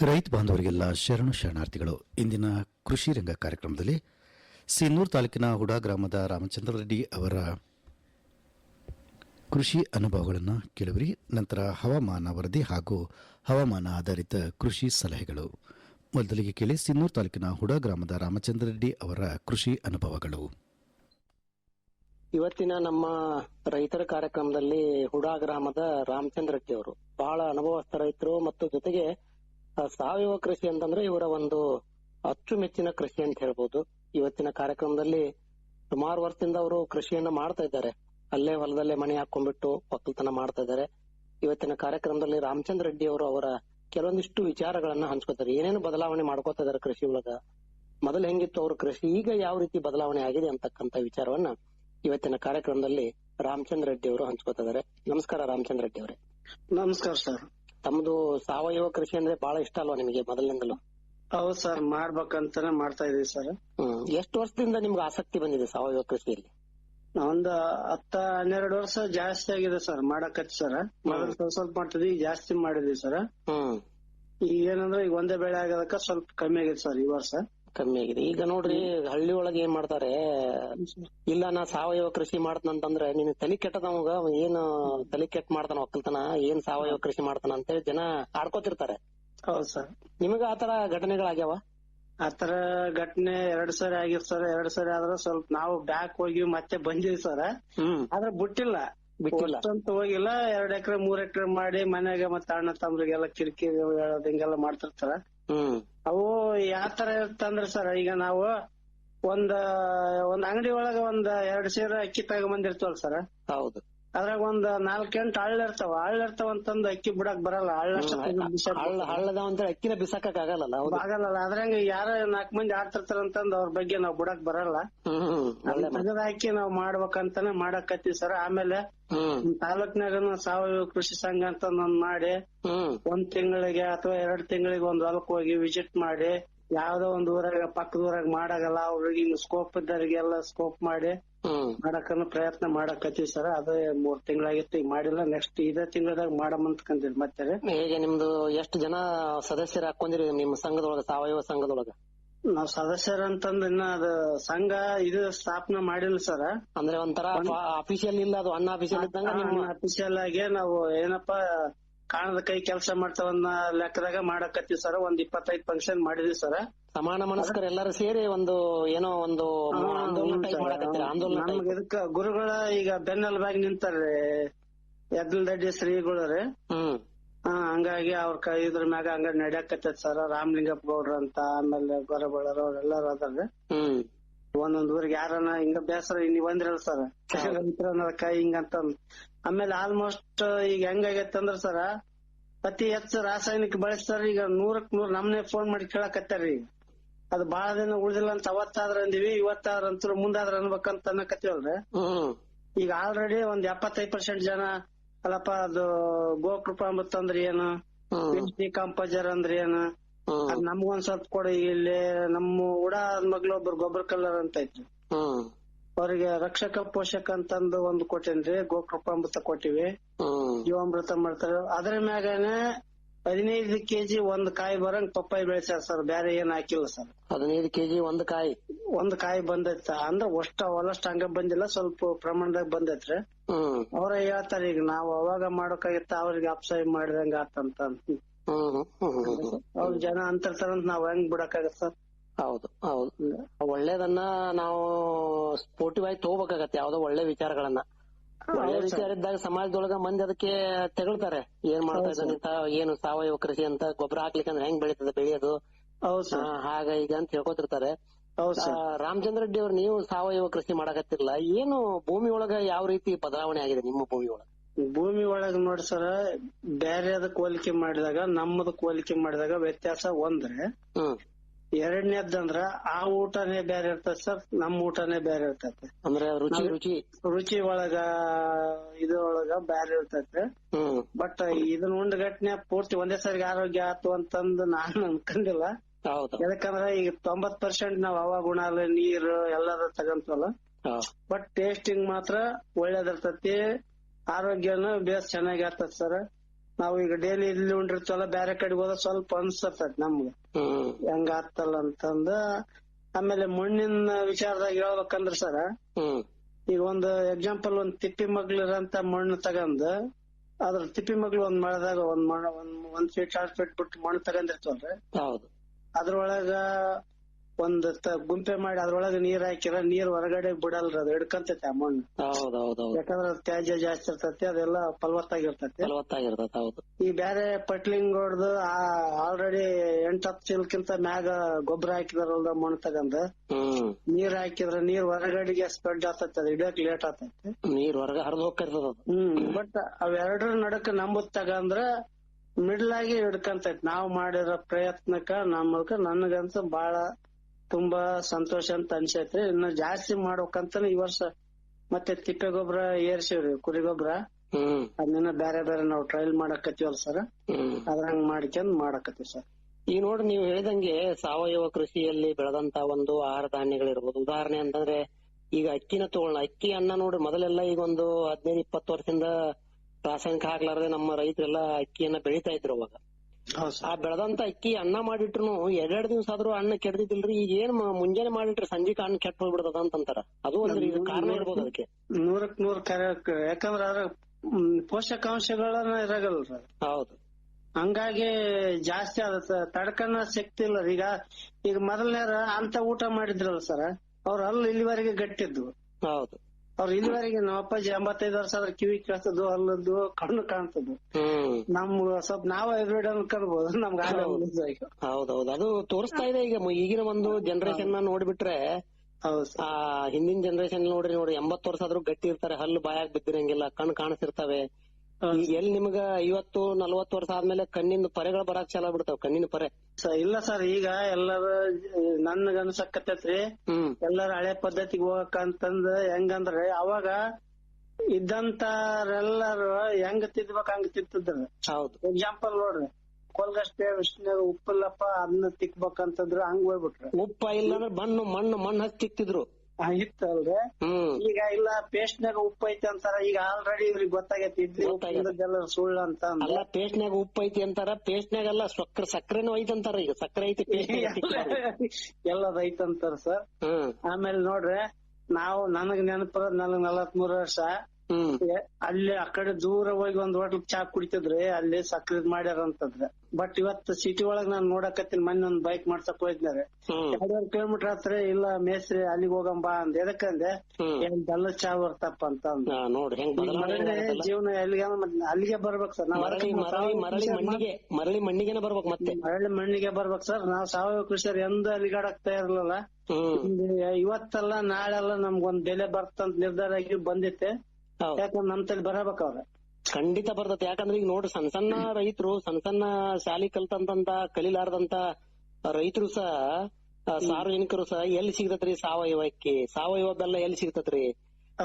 ರೈತ ಬಾಂಧವರಿಗೆಲ್ಲ ಶರಣು ಶರಣಾರ್ಥಿಗಳು. ಇಂದಿನ ಕೃಷಿ ರಂಗ ಕಾರ್ಯಕ್ರಮದಲ್ಲಿ ಸಿನ್ನೂರು ತಾಲೂಕಿನ ಹುಡಾ ಗ್ರಾಮದ ರಾಮಚಂದ್ರ ರೆಡ್ಡಿ ಅವರ ಕೃಷಿ ಅನುಭವಗಳನ್ನು ಕೇಳುವಿರಿ. ನಂತರ ಹವಾಮಾನ ವರದಿ ಹಾಗೂ ಹವಾಮಾನ ಆಧಾರಿತ ಕೃಷಿ ಸಲಹೆಗಳು. ಮೊದಲಿಗೆ ಕೇಳಿ ಸಿನ್ನೂರು ತಾಲೂಕಿನ ಹುಡಾ ಗ್ರಾಮದ ರಾಮಚಂದ್ರ ರೆಡ್ಡಿ ಅವರ ಕೃಷಿ ಅನುಭವಗಳು. ಇವತ್ತಿನ ನಮ್ಮ ರೈತರ ಕಾರ್ಯಕ್ರಮದಲ್ಲಿ ಹುಡಾ ಗ್ರಾಮದ ರಾಮಚಂದ್ರ ರೆಡ್ಡಿ ಅವರು ಬಹಳ ಅನುಭವಸ್ಥ ರೈತರು ಮತ್ತು ಜೊತೆಗೆ ಸಾವಯವ ಕೃಷಿ ಅಂತಂದ್ರೆ ಇವರ ಒಂದು ಅಚ್ಚುಮೆಚ್ಚಿನ ಕೃಷಿ ಅಂತ ಹೇಳ್ಬೋದು. ಇವತ್ತಿನ ಕಾರ್ಯಕ್ರಮದಲ್ಲಿ ಸುಮಾರು ವರ್ಷದಿಂದ ಅವರು ಕೃಷಿಯನ್ನ ಮಾಡ್ತಾ ಇದ್ದಾರೆ. ಅಲ್ಲೇ ಹೊಲದಲ್ಲೇ ಮನೆ ಹಾಕೊಂಡ್ಬಿಟ್ಟು ಒಕ್ಕಲ್ತನ ಮಾಡ್ತಾ ಇದ್ದಾರೆ. ಇವತ್ತಿನ ಕಾರ್ಯಕ್ರಮದಲ್ಲಿ ರಾಮಚಂದ್ರ ರೆಡ್ಡಿ ಅವರು ಅವರ ಕೆಲವೊಂದಿಷ್ಟು ವಿಚಾರಗಳನ್ನ ಹಂಚ್ಕೋತಾರೆ. ಏನೇನು ಬದಲಾವಣೆ ಮಾಡ್ಕೋತಾ ಇದಾರೆ ಕೃಷಿ ಒಳಗ? ಮೊದಲು ಹೆಂಗಿತ್ತು ಅವ್ರ ಕೃಷಿ? ಈಗ ಯಾವ ರೀತಿ ಬದಲಾವಣೆ ಆಗಿದೆ ಅಂತಕ್ಕಂತ ವಿಚಾರವನ್ನ ಇವತ್ತಿನ ಕಾರ್ಯಕ್ರಮದಲ್ಲಿ ರಾಮಚಂದ್ರ ರೆಡ್ಡಿ ಅವರು ಹಂಚ್ಕೋತಾ ನಮಸ್ಕಾರ ರಾಮಚಂದ್ರ ರೆಡ್ಡಿ ಅವರೇ. ನಮಸ್ಕಾರ ಸರ್. ತಮ್ಮದು ಸಾವಯವ ಕೃಷಿ ಅಂದ್ರೆ ಬಹಳ ಇಷ್ಟ ಅಲ್ವಾ ನಿಮಗೆ ಮೊದಲಿನಿಂದಲೂ? ಹೌದು ಸರ್ ಮಾಡ್ಬೇಕಂತಾನೆ ಮಾಡ್ತಾ ಇದೀವಿ ಸರ್. ಹ್ಮ್ ಎಷ್ಟು ವರ್ಷದಿಂದ ನಿಮ್ಗೆ ಆಸಕ್ತಿ ಬಂದಿದೆ ಸಾವಯವ ಕೃಷಿಯಲ್ಲಿ? ಒಂದು ಹತ್ತ ಹನ್ನೆರಡು ವರ್ಷ ಜಾಸ್ತಿ ಆಗಿದೆ ಸರ್ ಮಾಡಕತ್ತಿ ಸರ್. ಮೊದಲು ಸ್ವಲ್ಪ ಸ್ವಲ್ಪ ಮಾಡ್ತಿದ್ವಿ ಈಗ ಜಾಸ್ತಿ ಮಾಡಿದ್ವಿ ಸರ್. ಹ್ಮ್. ಈಗ ಏನಂದ್ರೆ ಈಗ ಒಂದೇ ಬೆಳೆ ಆಗೋದಕ್ಕ ಸ್ವಲ್ಪ ಕಮ್ಮಿ ಆಗಿದೆ ಸರ್ ಈ ವರ್ಷ. ಕಮ್ಮಿ ಆಗಿದೆ. ಈಗ ನೋಡ್ರಿ ಹಳ್ಳಿ ಒಳಗೆ ಏನ್ ಮಾಡ್ತಾರೆ? ಇಲ್ಲ ನಾ ಸಾವಯವ ಕೃಷಿ ಮಾಡ್ತನಂತಂದ್ರೆ ನಿನ್ ತಲಿ ಕೆಟ್ಟದವಾಗ ಏನು ತಲಿ ಕೆಟ್ಟ ಮಾಡ್ತಾನ ಒಕ್ಕಲ್ತನ? ಏನ್ ಸಾವಯವ ಕೃಷಿ ಮಾಡ್ತಾನ ಅಂತೇಳಿ ಜನ ಆಡ್ಕೋತಿರ್ತಾರೆ. ಹೌದ್ ಸರ್. ನಿಮಗ ಆತರ ಘಟನೆಗಳಾಗ್ಯಾವ? ಆತರ ಘಟನೆ ಎರಡ್ ಸರಿ ಆಗಿರ್ ಸರ್. ಎರಡ್ ಸರಿ ಆದ್ರೆ ಸ್ವಲ್ಪ ನಾವು ಬ್ಯಾಕ್ ಹೋಗಿ ಮತ್ತೆ ಬಂದಿವಿ ಸರ್. ಆದ್ರೆ ಬಿಟ್ಟಿಲ್ಲ. ಅಂತ ಹೋಗಿಲ್ಲ. ಎರಡ್ ಎಕರೆ ಮೂರ್ ಎಕರೆ ಮಾಡಿ ಮನ್ಯಾಗ ಮತ್ತೆ ಅಣ್ಣ ತಮ್ರಿಗೆಲ್ಲ ಕಿರಿಕಿರಿ ಹೇಳೋದ್ ಹಿಂಗೆಲ್ಲ ಮಾಡ್ತಿರ್ತಾರ. ಅವು ಯಾವ ತರ ಇರ್ತಂದ್ರ ಸರ್ ಈಗ ನಾವು ಒಂದ್ ಒಂದ್ ಅಂಗಡಿ ಒಳಗ ಒಂದ್ ಎರಡ್ ಸೇರ್ ಅಕ್ಕಿ ತಗೊಂಬಂದಿರ್ತವಲ್ ಸರ್ ಹೌದು. ಅದ್ರಾಗ ಒಂದ್ ನಾಲ್ಕ್ ಎಂಟು ಹಳ್ಳ ಇರ್ತಾವ. ಹಳ್ಳ ಇರ್ತಾವ ಅಂತಂದ್ ಅಕ್ಕಿ ಬಿಡಕ್ ಬರಲ್ಲ. ಹಳ್ಳ ಹಳ್ಳ ಹಳ್ಳದ ಅಂತ ಅಕ್ಕಿನ ಬಿಸಾಕಕ್ ಆಗಲ್ಲ ಆಗಲ್ಲ ಅದ್ರಂಗ ಯಾರ ನಾಲ್ಕ್ ಮಂದಿ ಆಡ್ತಿರ್ತಾರ ಅಂತಂದ್ ಅವ್ರ ಬಗ್ಗೆ ನಾವ್ ಬಿಡಕ್ ಬರಲ್ಲ. ನಾವು. ತೆಗೆದ್ ಹಾಕಿ ನಾವ್ ಮಾಡ್ಬೇಕಂತಾನೆ ಮಾಡಕತ್ತೀವಿ ಸರ್. ಆಮೇಲೆ ಹ್ಮ್. ತಾಲೂಕ್ನಾಗನು ಸಾವಯವ ಕೃಷಿ ಸಂಘ ಅಂತ ಒಂದ್ ಮಾಡಿ ಒಂದ್ ತಿಂಗಳಿಗೆ ಅಥವಾ ಎರಡ್ ತಿಂಗಳಿಗೆ ಒಂದ್ ಹೊಲಕ್ ಹೋಗಿ ವಿಸಿಟ್ ಮಾಡಿ ಯಾವ್ದೋ ಒಂದ್ ಊರಾಗ ಪಕ್ಕದ ಊರಾಗ ಮಾಡಾಗಲ್ಲ. ಅವ್ರಿಗೆ ಸ್ಕೋಪ್ ಇದ್ದವ್ರಿಗೆಲ್ಲ ಸ್ಕೋಪ್ ಮಾಡಿ ಹ್ಮ್. ಮಾಡಕನ್ನು ಪ್ರಯತ್ನ ಮಾಡಕತ್ತೀವಿ ಸರ್. ಅದೇ ಮೂರ್ ತಿಂಗಳಾಗಿತ್ತು ಈಗ ಮಾಡಿಲ್ಲ. ನೆಕ್ಸ್ಟ್ ಇದೇ ತಿಂಗಳದಾಗ ಮಾಡಮಂತ್ಕಂತೀವಿ ಮತ್ತೆ. ಹೇಗೆ ನಿಮ್ದು ಎಷ್ಟು ಜನ ಸದಸ್ಯರ ಹಾಕೊಂಡಿರಿ ನಿಮ್ ಸಂಘದೊಳಗ ಸಾವಯವ ಸಂಘದೊಳಗ? ನಾವ್ ಸದಸ್ಯರ ಅಂತಂದ್ರ ಇನ್ನ ಅದ ಸಂಘ ಇದು ಸ್ಥಾಪನೆ ಮಾಡಿಲ್ಲ ಸರ್. ಅಂದ್ರೆ ಒಂಥರ ಅಫಿಷಿಯಲ್ ಇಲ್ಲ ಅದು ಅನ್ನ ಅಫಿಷಿಯಲ್ ಇದ್ದಂಗ ನಿಮ್ಮ ಅಫಿಷಿಯಲ್ ಆಗಿ ನಾವು ಏನಪ್ಪಾ ಕಾಣದ ಕೈ ಕೆಲಸ ಮಾಡ್ತಾವನ್ನ ಲೆಕ್ಕದಾಗ ಮಾಡಕತ್ತೀವಿ ಸರ್. ಒಂದ್ ಇಪ್ಪತ್ತೈದು ಫಂಕ್ಷನ್ ಮಾಡಿದ್ವಿ ಸರ್. ಸಮಾನ ಮನಸ್ಕರ ಎಲ್ಲರೂ ಸೇರಿ ಒಂದು ಏನೋ ಒಂದು. ನಮ್ಗೆ ಇದಕ್ಕ ಗುರುಗಳ ಈಗ ಬೆನ್ನೆಲುಬಾಗಿ ನಿಂತಾರೆ. ಎದ್ದಲ್ದಡ್ಡಿ ಶ್ರೀಗಳು ಹ್ಮ್. ಹಾ ಹಂಗಾಗಿ ಅವ್ರ ಕೈ ಇದ್ರ ಮ್ಯಾಗ ಹಂಗ ನಡ್ಯಾಕತ್ತೈತ್ ಸರ್. ರಾಮಲಿಂಗಪ್ಪ ಗೌಡ್ರ ಅಂತ ಆಮೇಲೆ ಗೊರಬಳ್ಳರ ಅವ್ರೆಲ್ಲಾರು ಅದಾರ್ರಿ. ಹ್ಮ್. ಒಂದೊಂದ್ ಊರಿಗೆ ಯಾರನ್ನ ಹಿಂಗ ಬೇಸರ ನೀವ್ ಬಂದ್ರಲ್ಲ ಸರ್. ಕೈ ಹಿಂಗಂತ ಆಮೇಲೆ ಆಲ್ಮೋಸ್ಟ್ ಈಗ ಹೆಂಗಾಗೈತೆ ಅಂದ್ರ ಸರ್ ಅತಿ ಹೆಚ್ಚು ರಾಸಾಯನಿಕ ಬಳಸ್ತಾರ ಈಗ ನೂರಕ್ ನೂರ್ ನಮ್ನೆ ಫೋನ್ ಮಾಡಿ ಕೇಳಕತ್ತಾರ್ರಿ. ಈಗ ಅದು ಬಾಳ ದಿನ ಉಳಿದಿಲ್ಲ ಅಂತ ಅವತ್ತಾದ್ರ ಅಂದಿವಿ ಇವತ್ತಾದ್ರ ಅಂತೂ ಮುಂದಾದ್ರ ಅನ್ಬೇಕಂತ ಅನ್ನಕತ್ತೀವಲ್ರಿ? ಈಗ ಆಲ್ರೆಡಿ ಒಂದ್ ಎಪ್ಪತ್ತೈದ್ ಪರ್ಸೆಂಟ್ ಜನ ಅಲ್ಲಪ್ಪ ಅದು ಗೋಕೃಪಾಮೃತ ಅಂದ್ರೆ ಏನು? ಕಂಪೋಜರ್ ಅಂದ್ರೆ ಏನು? ಅದ್ ನಮ್ಗೊಂದ್ ಸ್ವಲ್ಪ ಕೊಡಿ ಇಲ್ಲಿ ನಮ್ಮ ಉಡ ಮಗ್ಳು ಒಬ್ರು ಗೊಬ್ಬರ ಕಲ್ಲರ್ ಅಂತ ಐತ್ರಿ ಅವ್ರಿಗೆ ರಕ್ಷಕ ಪೋಷಕ ಅಂತಂದು ಒಂದು ಕೊಟ್ಟೇನ್ರಿ ಗೋಕೃಪಾಮೃತ ಕೊಟ್ಟಿವಿ. ಜೀವಾಮೃತ ಮಾಡ್ತಾರ. ಅದ್ರ ಮ್ಯಾಗನೆ ಹದಿನೈದು ಕೆಜಿ ಒಂದ್ ಕಾಯಿ ಬರಂಗ್ ಪಪ್ಪಾಯಿ ಬೆಳೆಸ್ಯಾರ ಸರ್ ಬೇರೆ ಏನ್ ಹಾಕಿಲ್ಲ ಸರ್. ಹದಿನೈದು ಕೆಜಿ ಒಂದ್ ಕಾಯಿ. ಒಂದ್ ಕಾಯಿ ಬಂದೈತ ಅಂದ್ರ ಒಷ್ಟ ಹೊಲಷ್ಟ ಹಂಗ ಬಂದಿಲ್ಲ ಸ್ವಲ್ಪ ಪ್ರಮಾಣದಾಗ ಬಂದೈತ್ರಿ. ಹ್ಮ್. ಅವ್ರ ಹೇಳ್ತಾರ ಈಗ ನಾವು ಅವಾಗ ಮಾಡೋಕಾಗಿತ್ತ ಅವ್ರಿಗೆ ಅಪ್ಸೈ ಮಾಡಿದಂಗ ಆತಂತ. ಅವ್ರ ಜನ ಅಂತಿರ್ತಾರಂತ ನಾವ್ ಹೆಂಗ್ ಬಿಡಕಾಗತ್ ಸರ್? ಹೌದು ಹೌದು. ಒಳ್ಳೇದನ್ನ ನಾವು ಸ್ಪೋರ್ಟಿವ್ ಆಗಿ ತಗೋಬೇಕಾಗತ್ತೆ ಯಾವ್ದೋ ಒಳ್ಳೆ ವಿಚಾರಗಳನ್ನ. ಒಳ್ಳೆ ವಿಚಾರ ಇದ್ದಾಗ ಸಮಾಜದೊಳಗ ಮಂದಿ ಅದಕ್ಕೆ ತೆಗಳ್ತಾರೆ. ಏನ್ ಮಾಡ್ತಾ ಇದ್ದಾನೆ ಅಂತ ಏನು ಸಾವಯವ ಕೃಷಿ ಅಂತ ಗೊಬ್ಬರ ಹಾಕ್ಲಿಕ್ಕೆ ಅಂದ್ರೆ ಹೆಂಗ್ ಬೆಳೀತದೆ ಬೆಳೆಯೋದು? ಹಾಗ ಈಗ ಅಂತ ಹೇಳ್ಕೊತಿರ್ತಾರೆ. ರಾಮಚಂದ್ರ ರೆಡ್ಡಿ ಅವ್ರು ನೀವು ಸಾವಯವ ಕೃಷಿ ಮಾಡಕತ್ತಿಲ್ಲ ಏನು ಭೂಮಿ ಒಳಗ ಯಾವ ರೀತಿ ಬದಲಾವಣೆ ಆಗಿದೆ ನಿಮ್ಮ ಭೂಮಿ ಒಳಗ? ಭೂಮಿ ಒಳಗ ನೋಡಿ ಸರ್ ಬೇರೆ ಅದಕ್ಕೆ ಹೋಲಿಕೆ ಮಾಡಿದಾಗ ನಮ್ಮದಕ್ಕೆ ಹೋಲಿಕೆ ಮಾಡಿದಾಗ ವ್ಯತ್ಯಾಸ ಒಂದ್ರೆ ಹ್ಮ್. ಎರಡನೇದಂದ್ರ ಆ ಊಟನೇ ಬೇರೆ ಇರ್ತದೆ ಸರ್ ನಮ್ ಊಟನೇ ಬೇರೆ ಇರ್ತೈತೆ. ಅಂದ್ರೆ ರುಚಿ ರುಚಿ. ರುಚಿ ಒಳಗ ಇದ್ರೊಳಗ ಬೇರೆ ಇರ್ತೈತೆ. ಬಟ್ ಇದನ್ ಉಂಡ ಘಟನೆ ಪೂರ್ತಿ ಒಂದೇ ಸರಿಗೆ ಆರೋಗ್ಯ ಆತು ಅಂತಂದು ನಾನು ಅನ್ಕೊಂಡಿಲ್ಲ. ಯಾಕಂದ್ರ ಈಗ ತೊಂಬತ್ ಪರ್ಸೆಂಟ್ ನಾವ್ ಅವ ಗುಣಾಲ ನೀರು ಎಲ್ಲಾರು ತಗಂತವಲ್ಲ. ಬಟ್ ಟೇಸ್ಟಿಂಗ್ ಮಾತ್ರ ಒಳ್ಳೇದಿರ್ತತಿ. ಆರೋಗ್ಯನು ಬೇಸ್ ಚೆನ್ನಾಗಿ ಆಗ್ತದ ಸರ್ ನಾವು ಈಗ ಡೈಲಿ ಇಲ್ಲಿ ಉಂಡಿರ್ತೀವಲ್ಲ ಬೇರೆ ಕಡೆ ಹೋದ ಸ್ವಲ್ಪ ಅನ್ಸತೈತಿ ನಮ್ಗೆ. ಹೆಂಗ ಆಗ್ತಲ್ಲ ಅಂತಂದ ಆಮೇಲೆ ಮಣ್ಣಿನ ವಿಚಾರದಾಗ ಹೇಳ್ಬೇಕಂದ್ರ ಸರ್ ಈಗ ಒಂದು ಎಕ್ಸಾಂಪಲ್ ಒಂದ್ ತಿಪ್ಪಿ ಮಗ್ಲಿರಂತ ಮಣ್ಣು ತಗೊಂಡ್ ಅದ್ರ ತಿಪ್ಪಿ ಮಗ್ಳು ಒಂದ್ ಮಳೆದಾಗ ಒಂದ್ ಮಣ್ಣು ಒಂದ್ ಒಂದ್ ಫೀಟ್ ಎರಡ್ ಫೀಟ್ ಬಿಟ್ಟು ಮಣ್ಣು ತಗಂದಿರ್ತವಲ್ರಿ. ಹೌದು. ಅದ್ರೊಳಗ ಒಂದ್ ತ- ಗುಂಪೆ ಮಾಡಿ ಅದ್ರೊಳಗ ನೀರ್ ಹಾಕಿರ ನೀರ್ ಹೊರಗಡೆ ಬಿಡಲ್ರಿ ಅದು ಹಿಡ್ಕಂತೈತಿ ಆ ಮಣ್ಣು. ಹೌದ್ ಯಾಕಂದ್ರ ತ್ಯಾಜ್ಯ ಜಾಸ್ತಿ ಇರ್ತೇತಿ ಅದೆಲ್ಲ ಫಲವತ್ತಾಗಿರ್ತೇತಿ. ಫಲವತ್ತಾಗಿರ್ತದ ಹೌದು. ಈ ಬ್ಯಾರೆ ಪಟ್ಲಿಂಗ್ ಆ ಆಲ್ರೆಡಿ ಎಂಟ್ ಹತ್ತು ಚೀಲಕ್ಕಿಂತ ಮ್ಯಾಗ ಗೊಬ್ಬರ ಹಾಕಿದಾರಲ್ದ ಮಣ್ಣು ತಗಂದ ನೀರ್ ಹಾಕಿದ್ರ ನೀರ್ ಹೊರಗಡೆಗೆ ಸ್ಪ್ರೆಡ್ ಆಗ್ತೈತಿ ಅದು ಹಿಡಿಯಕ್ ಲೇಟ್ ಆಗ್ತೈತಿ. ನೀರ್ ಹೊರಗ ಹರಿದು ಹೋಗ್ತಿರ್ತದ ಹ್ಮ್ ಬಟ್ ಅವೆರಡರ ನಡಕ್ ನಂಬುದ್ ತಗಂದ್ರ ಮಿಡ್ಲ್ ಆಗಿ ಹಿಡ್ಕಂತೈತಿ. ನಾವ್ ಮಾಡಿರೋ ಪ್ರಯತ್ನಕ್ಕ ನಮ್ಮಕ ನನಗಂತೂ ಬಾಳ ತುಂಬಾ ಸಂತೋಷ ಅಂತ ಅನ್ಸೈತ್ರಿ ಇನ್ನ ಜಾಸ್ತಿ ಮಾಡ್ಬೇಕಂತ ಈ ವರ್ಷ ಮತ್ತೆ ತಿಪ್ಪೆ ಗೊಬ್ಬರ ಏರ್ಸಿವ್ರಿ ಕುರಿ ಗೊಬ್ಬರ ಅದನ್ನ ಬೇರೆ ಬೇರೆ ನಾವು ಟ್ರಯಲ್ ಮಾಡಕತ್ತೀವಲ್ ಸರ್ ಅದ್ರಂಗ್ ಮಾಡ್ಕೊಂಡ್ ಮಾಡಕತ್ತೀವಿ ಸರ್ ಈಗ ನೋಡ್ರಿ ನೀವು ಹೇಳಿದಂಗೆ ಸಾವಯವ ಕೃಷಿಯಲ್ಲಿ ಬೆಳೆದಂತ ಒಂದು ಆಹಾರ ಧಾನ್ಯಗಳಿರ್ಬೋದು. ಉದಾಹರಣೆ ಅಂತಂದ್ರೆ ಈಗ ಅಕ್ಕಿನ ತಗೊಳ್ಳ ಅಕ್ಕಿ ಅನ್ನ ನೋಡ್ರಿ ಮೊದಲೆಲ್ಲ ಈಗ ಒಂದು ಹದಿನೈದು ಇಪ್ಪತ್ತು ವರ್ಷದಿಂದ ರಾಸಾಯನಿಕ ಹಾಕ್ಲಾರ್ದೆ ನಮ್ಮ ರೈತರೆಲ್ಲ ಅಕ್ಕಿಯನ್ನ ಬೆಳಿತಾ ಇದ್ರು ಅವಾಗ. ಆ ಬೆಳೆದಂತ ಅಕ್ಕಿ ಅನ್ನ ಮಾಡಿಟ್ರು ಎರಡ್ ದಿವಸ ಆದ್ರೂ ಅನ್ನ ಕೆಡದಿದ್ದಿಲ್ರಿ ಈಗ ಏನ್ ಮುಂಜಾನೆ ಮಾಡಿಟ್ರಿ ಸಂಜೆಕ್ ಅನ್ನ ಕೆಟ್ಟ ಹೋಗ್ಬಿಡ್ತದ ಅಂತಂತಾರ. ಅದು ಒಂದು ಕಾರಣ ಇರ್ಬೋದು ಅದಕ್ಕೆ. ನೂರಕ್ ನೂರ್ ಯಾಕಂದ್ರ ಅದ್ರ ಪೋಷಕಾಂಶಗಳನ್ನ ಇರಗಲ್ರಿ. ಹೌದು. ಹಂಗಾಗಿ ಜಾಸ್ತಿ ಅದ ತಡ್ಕನ ಶಕ್ತಿ ಇಲ್ಲ ಈಗ ಈಗ ಮೊದಲನೇರ ಅಂತ ಊಟ ಮಾಡಿದ್ರಲ್ಲ ಸರ್ ಅವ್ರ ಅಲ್ಲಿ ಇಲ್ಲಿವರೆಗೆ ಗಟ್ಟಿದ್ವು. ಹೌದು. ಅವ್ರ ಇಲ್ಲಿವರೆಗೆ ನಮ್ಮ ಅಪ್ಪಾಜಿ ಎಂಬತ್ತೈದು ವರ್ಷ ಆದ್ರೆ ಕಿವಿ ಕೇಳ್ತದ್ದು ಅಲ್ಲದ್ದು ಕಣ್ಣು ಕಾಣ್ತದ್ದು ಹ್ಮ್. ನಮ್ ಸ್ವಲ್ಪ ನಾವ್ ಹೈಬ್ರಿಡ್ ಅನ್ಕೊಳ್ಬಹುದು ನಮ್ಗೆ ಹೌದೌದು. ಅದು ತೋರಿಸ್ತಾ ಇದೆ ಈಗ ಈಗಿನ ಒಂದು ಜನರೇಷನ್ ನೋಡ್ಬಿಟ್ರೆ ಹೌದು ಆ ಹಿಂದಿನ ಜನರೇಷನ್ ನೋಡ್ರಿ ನೋಡಿ ಎಂಬತ್ತು ವರ್ಷ ಆದ್ರೂ ಗಟ್ಟಿ ಇರ್ತಾರೆ ಹಲ್ಲು ಬಾಯಾಗ ಬಿದ್ದಿರಂಗಿಲ್ಲ ಕಣ್ಣು ಕಾಣಿಸಿರ್ತವೆ. ಈಗ ಎಲ್ಲಿ ನಿಮ್ಗ ಐವತ್ತು ನಲ್ವತ್ತು ವರ್ಷ ಆದ್ಮೇಲೆ ಕಣ್ಣಿನ ಪರೆಗಳು ಬರಾಕ್ ಚಾಲ ಬಿಡ್ತಾವ ಕಣ್ಣಿನ ಪರೆ. ಇಲ್ಲ ಸರ್ ಈಗ ಎಲ್ಲರ ನನ್ಗ ಅನ್ಸಕತ್ತೈತ್ರಿ. ಎಲ್ಲಾರ ಹಳೆ ಪದ್ಧತಿಗೆ ಹೋಗಕಂತಂದ್ ಹೆಂಗಂದ್ರೆ ಅವಾಗ ಇದ್ದಂತಾರೆಲ್ಲರೂ ಹೆಂಗ್ ತಿದ್ಬೇಕ ಹಂಗ ತಿಂತಿದ್ರ ಹೌದು. ಎಕ್ಸಾಂಪಲ್ ನೋಡ್ರಿ ಕೋಲ್ಗಷ್ಟೇ ವಿಷ್ಣು ಉಪ್ಪಲ್ಲಪ್ಪ ಅದನ್ನ ತಿಕ್ಬೇಕಂತಂದ್ರ ಹಂಗ್ ಹೋಗ್ಬಿಟ್ರಿ. ಉಪ್ಪ ಇಲ್ಲ ಅಂದ್ರೆ ಮಣ್ಣು ಮಣ್ಣು ಮಣ್ಣು ಹಚ್ಚಿ ತಿಕ್ತಿದ್ರು. ಇತ್ತಲ್ರಿ ಈಗ ಇಲ್ಲ ಪೇಸ್ಟ್ ನಾಗ ಉಪ್ಪು ಐತಿ ಅಂತಾರ ಈಗ ಆಲ್ರೆಡಿ ಇವ್ರಿಗೆ ಗೊತ್ತಾಗೈತಿ ಇಡ್ಲಿ. ಉಪ್ಪಿಂದೆಲ್ಲ ಸುಳ್ಳು ಅಂತ ಅಲ್ಲ ಪೇಸ್ಟ್ ಪೇಸ್ಟ್ನ್ಯಾಗ ಉಪ್ಪು ಐತಿ ಅಂತಾರ ಪೇಸ್ಟ್ನ್ಯಾಗ ಸಕ್ಕರೆ ಸಕ್ಕರೆನೂ ಐತಿ ಅಂತಾರ ಈಗ ಸಕ್ಕರೆ ಐತಿ ಪೇಸ್ಟ್ ಎಲ್ಲದ್ ಅಂತಾರ ಸರ್. ಆಮೇಲೆ ನೋಡ್ರಿ ನಾವು ನನಗ್ ನೆನಪ ನನಗ್ ನಲವತ್ಮೂರು ವರ್ಷ ಅಲ್ಲಿ ಆ ಕಡೆ ದೂರ ಹೋಗಿ ಒಂದ್ ಹೋಟ್ಲ್ ಚಾ ಕುಡಿತಿದ್ರೆ ಅಲ್ಲಿ ಸಕ್ರೆ ಮಾಡ್ಯಾರ ಅಂತಂದ್ರೆ ಬಟ್ ಇವತ್ತು ಸಿಟಿ ಒಳಗ್ ನಾನ್ ನೋಡಕತ್ತೀನಿ ಮೊನ್ನೆ ಒಂದ್ ಬೈಕ್ ಮಾಡ್ಸಕ್ ಹೋಯ್ತಾರೆ ಎರಡೂವರೆ ಕಿಲೋಮೀಟರ್ ಹತ್ರ ಇಲ್ಲ ಮೇಸ್ರಿ ಅಲ್ಲಿಗೆ ಹೋಗಂಬಾ ಅಂದ್. ಎದಕ್ಕಂದೆ? ಎಲ್ಲ ಏನ್ ಬೆಲ್ಲ ಚಾ ಬರ್ತಪ್ಪ ಅಂತ. ನೋಡ್ರಿ ಜೀವನ ಎಲ್ಲಿಗೆ ಅಲ್ಲಿಗೆ ಬರ್ಬೇಕು ಸರ್. ನಾವ್ ಮರಳಿ ಮಣ್ಣಿಗೆ ಬರ್ಬೇಕು ಮತ್ತೆ. ಮರಳಿ ಮಣ್ಣಿಗೆ ಬರ್ಬೇಕು ಸರ್. ನಾವ್ ಸಾವಯವ ಕೃಷಿಯರ್ ಎಂದ ಅಲಿಗಾಡಕ್ತಾ ಇರ್ಲಿಲ್ಲ ಇವತ್ತಲ್ಲ ನಾಳೆಲ್ಲ ನಮ್ಗೊಂದ್ ಬೆಲೆ ಬರ್ತಂತ ನಿರ್ಧಾರ ಆಗಿ ಬಂದಿತ್ತೆ. ಯಾಕಂದ್ರೆ ನಮ್ ತಲೆ ಬರಬೇಕ ಅವ್ರ. ಖಂಡಿತ ಬರ್ತೈತಿ ಯಾಕಂದ್ರೆ ಈಗ ನೋಡ್ರಿ ಸಣ್ಣ ಸಣ್ಣ ರೈತರು ಸಣ್ಣ ಸಣ್ಣ ಶಾಲಿ ಕಲ್ತಂತ ಕಲಿಲಾರದಂತ ರೈತರು ಸಹ ಸಾರ್ವಜನಿಕರು ಸಹ ಎಲ್ಲಿ ಸಿಗ್ತತ್ರಿ ಸಾವಯವ ಅಕ್ಕಿ ಸಾವಯವ ಬೆಲ್ಲ ಎಲ್ಲಿ ಸಿಗ್ತತ್ರಿ?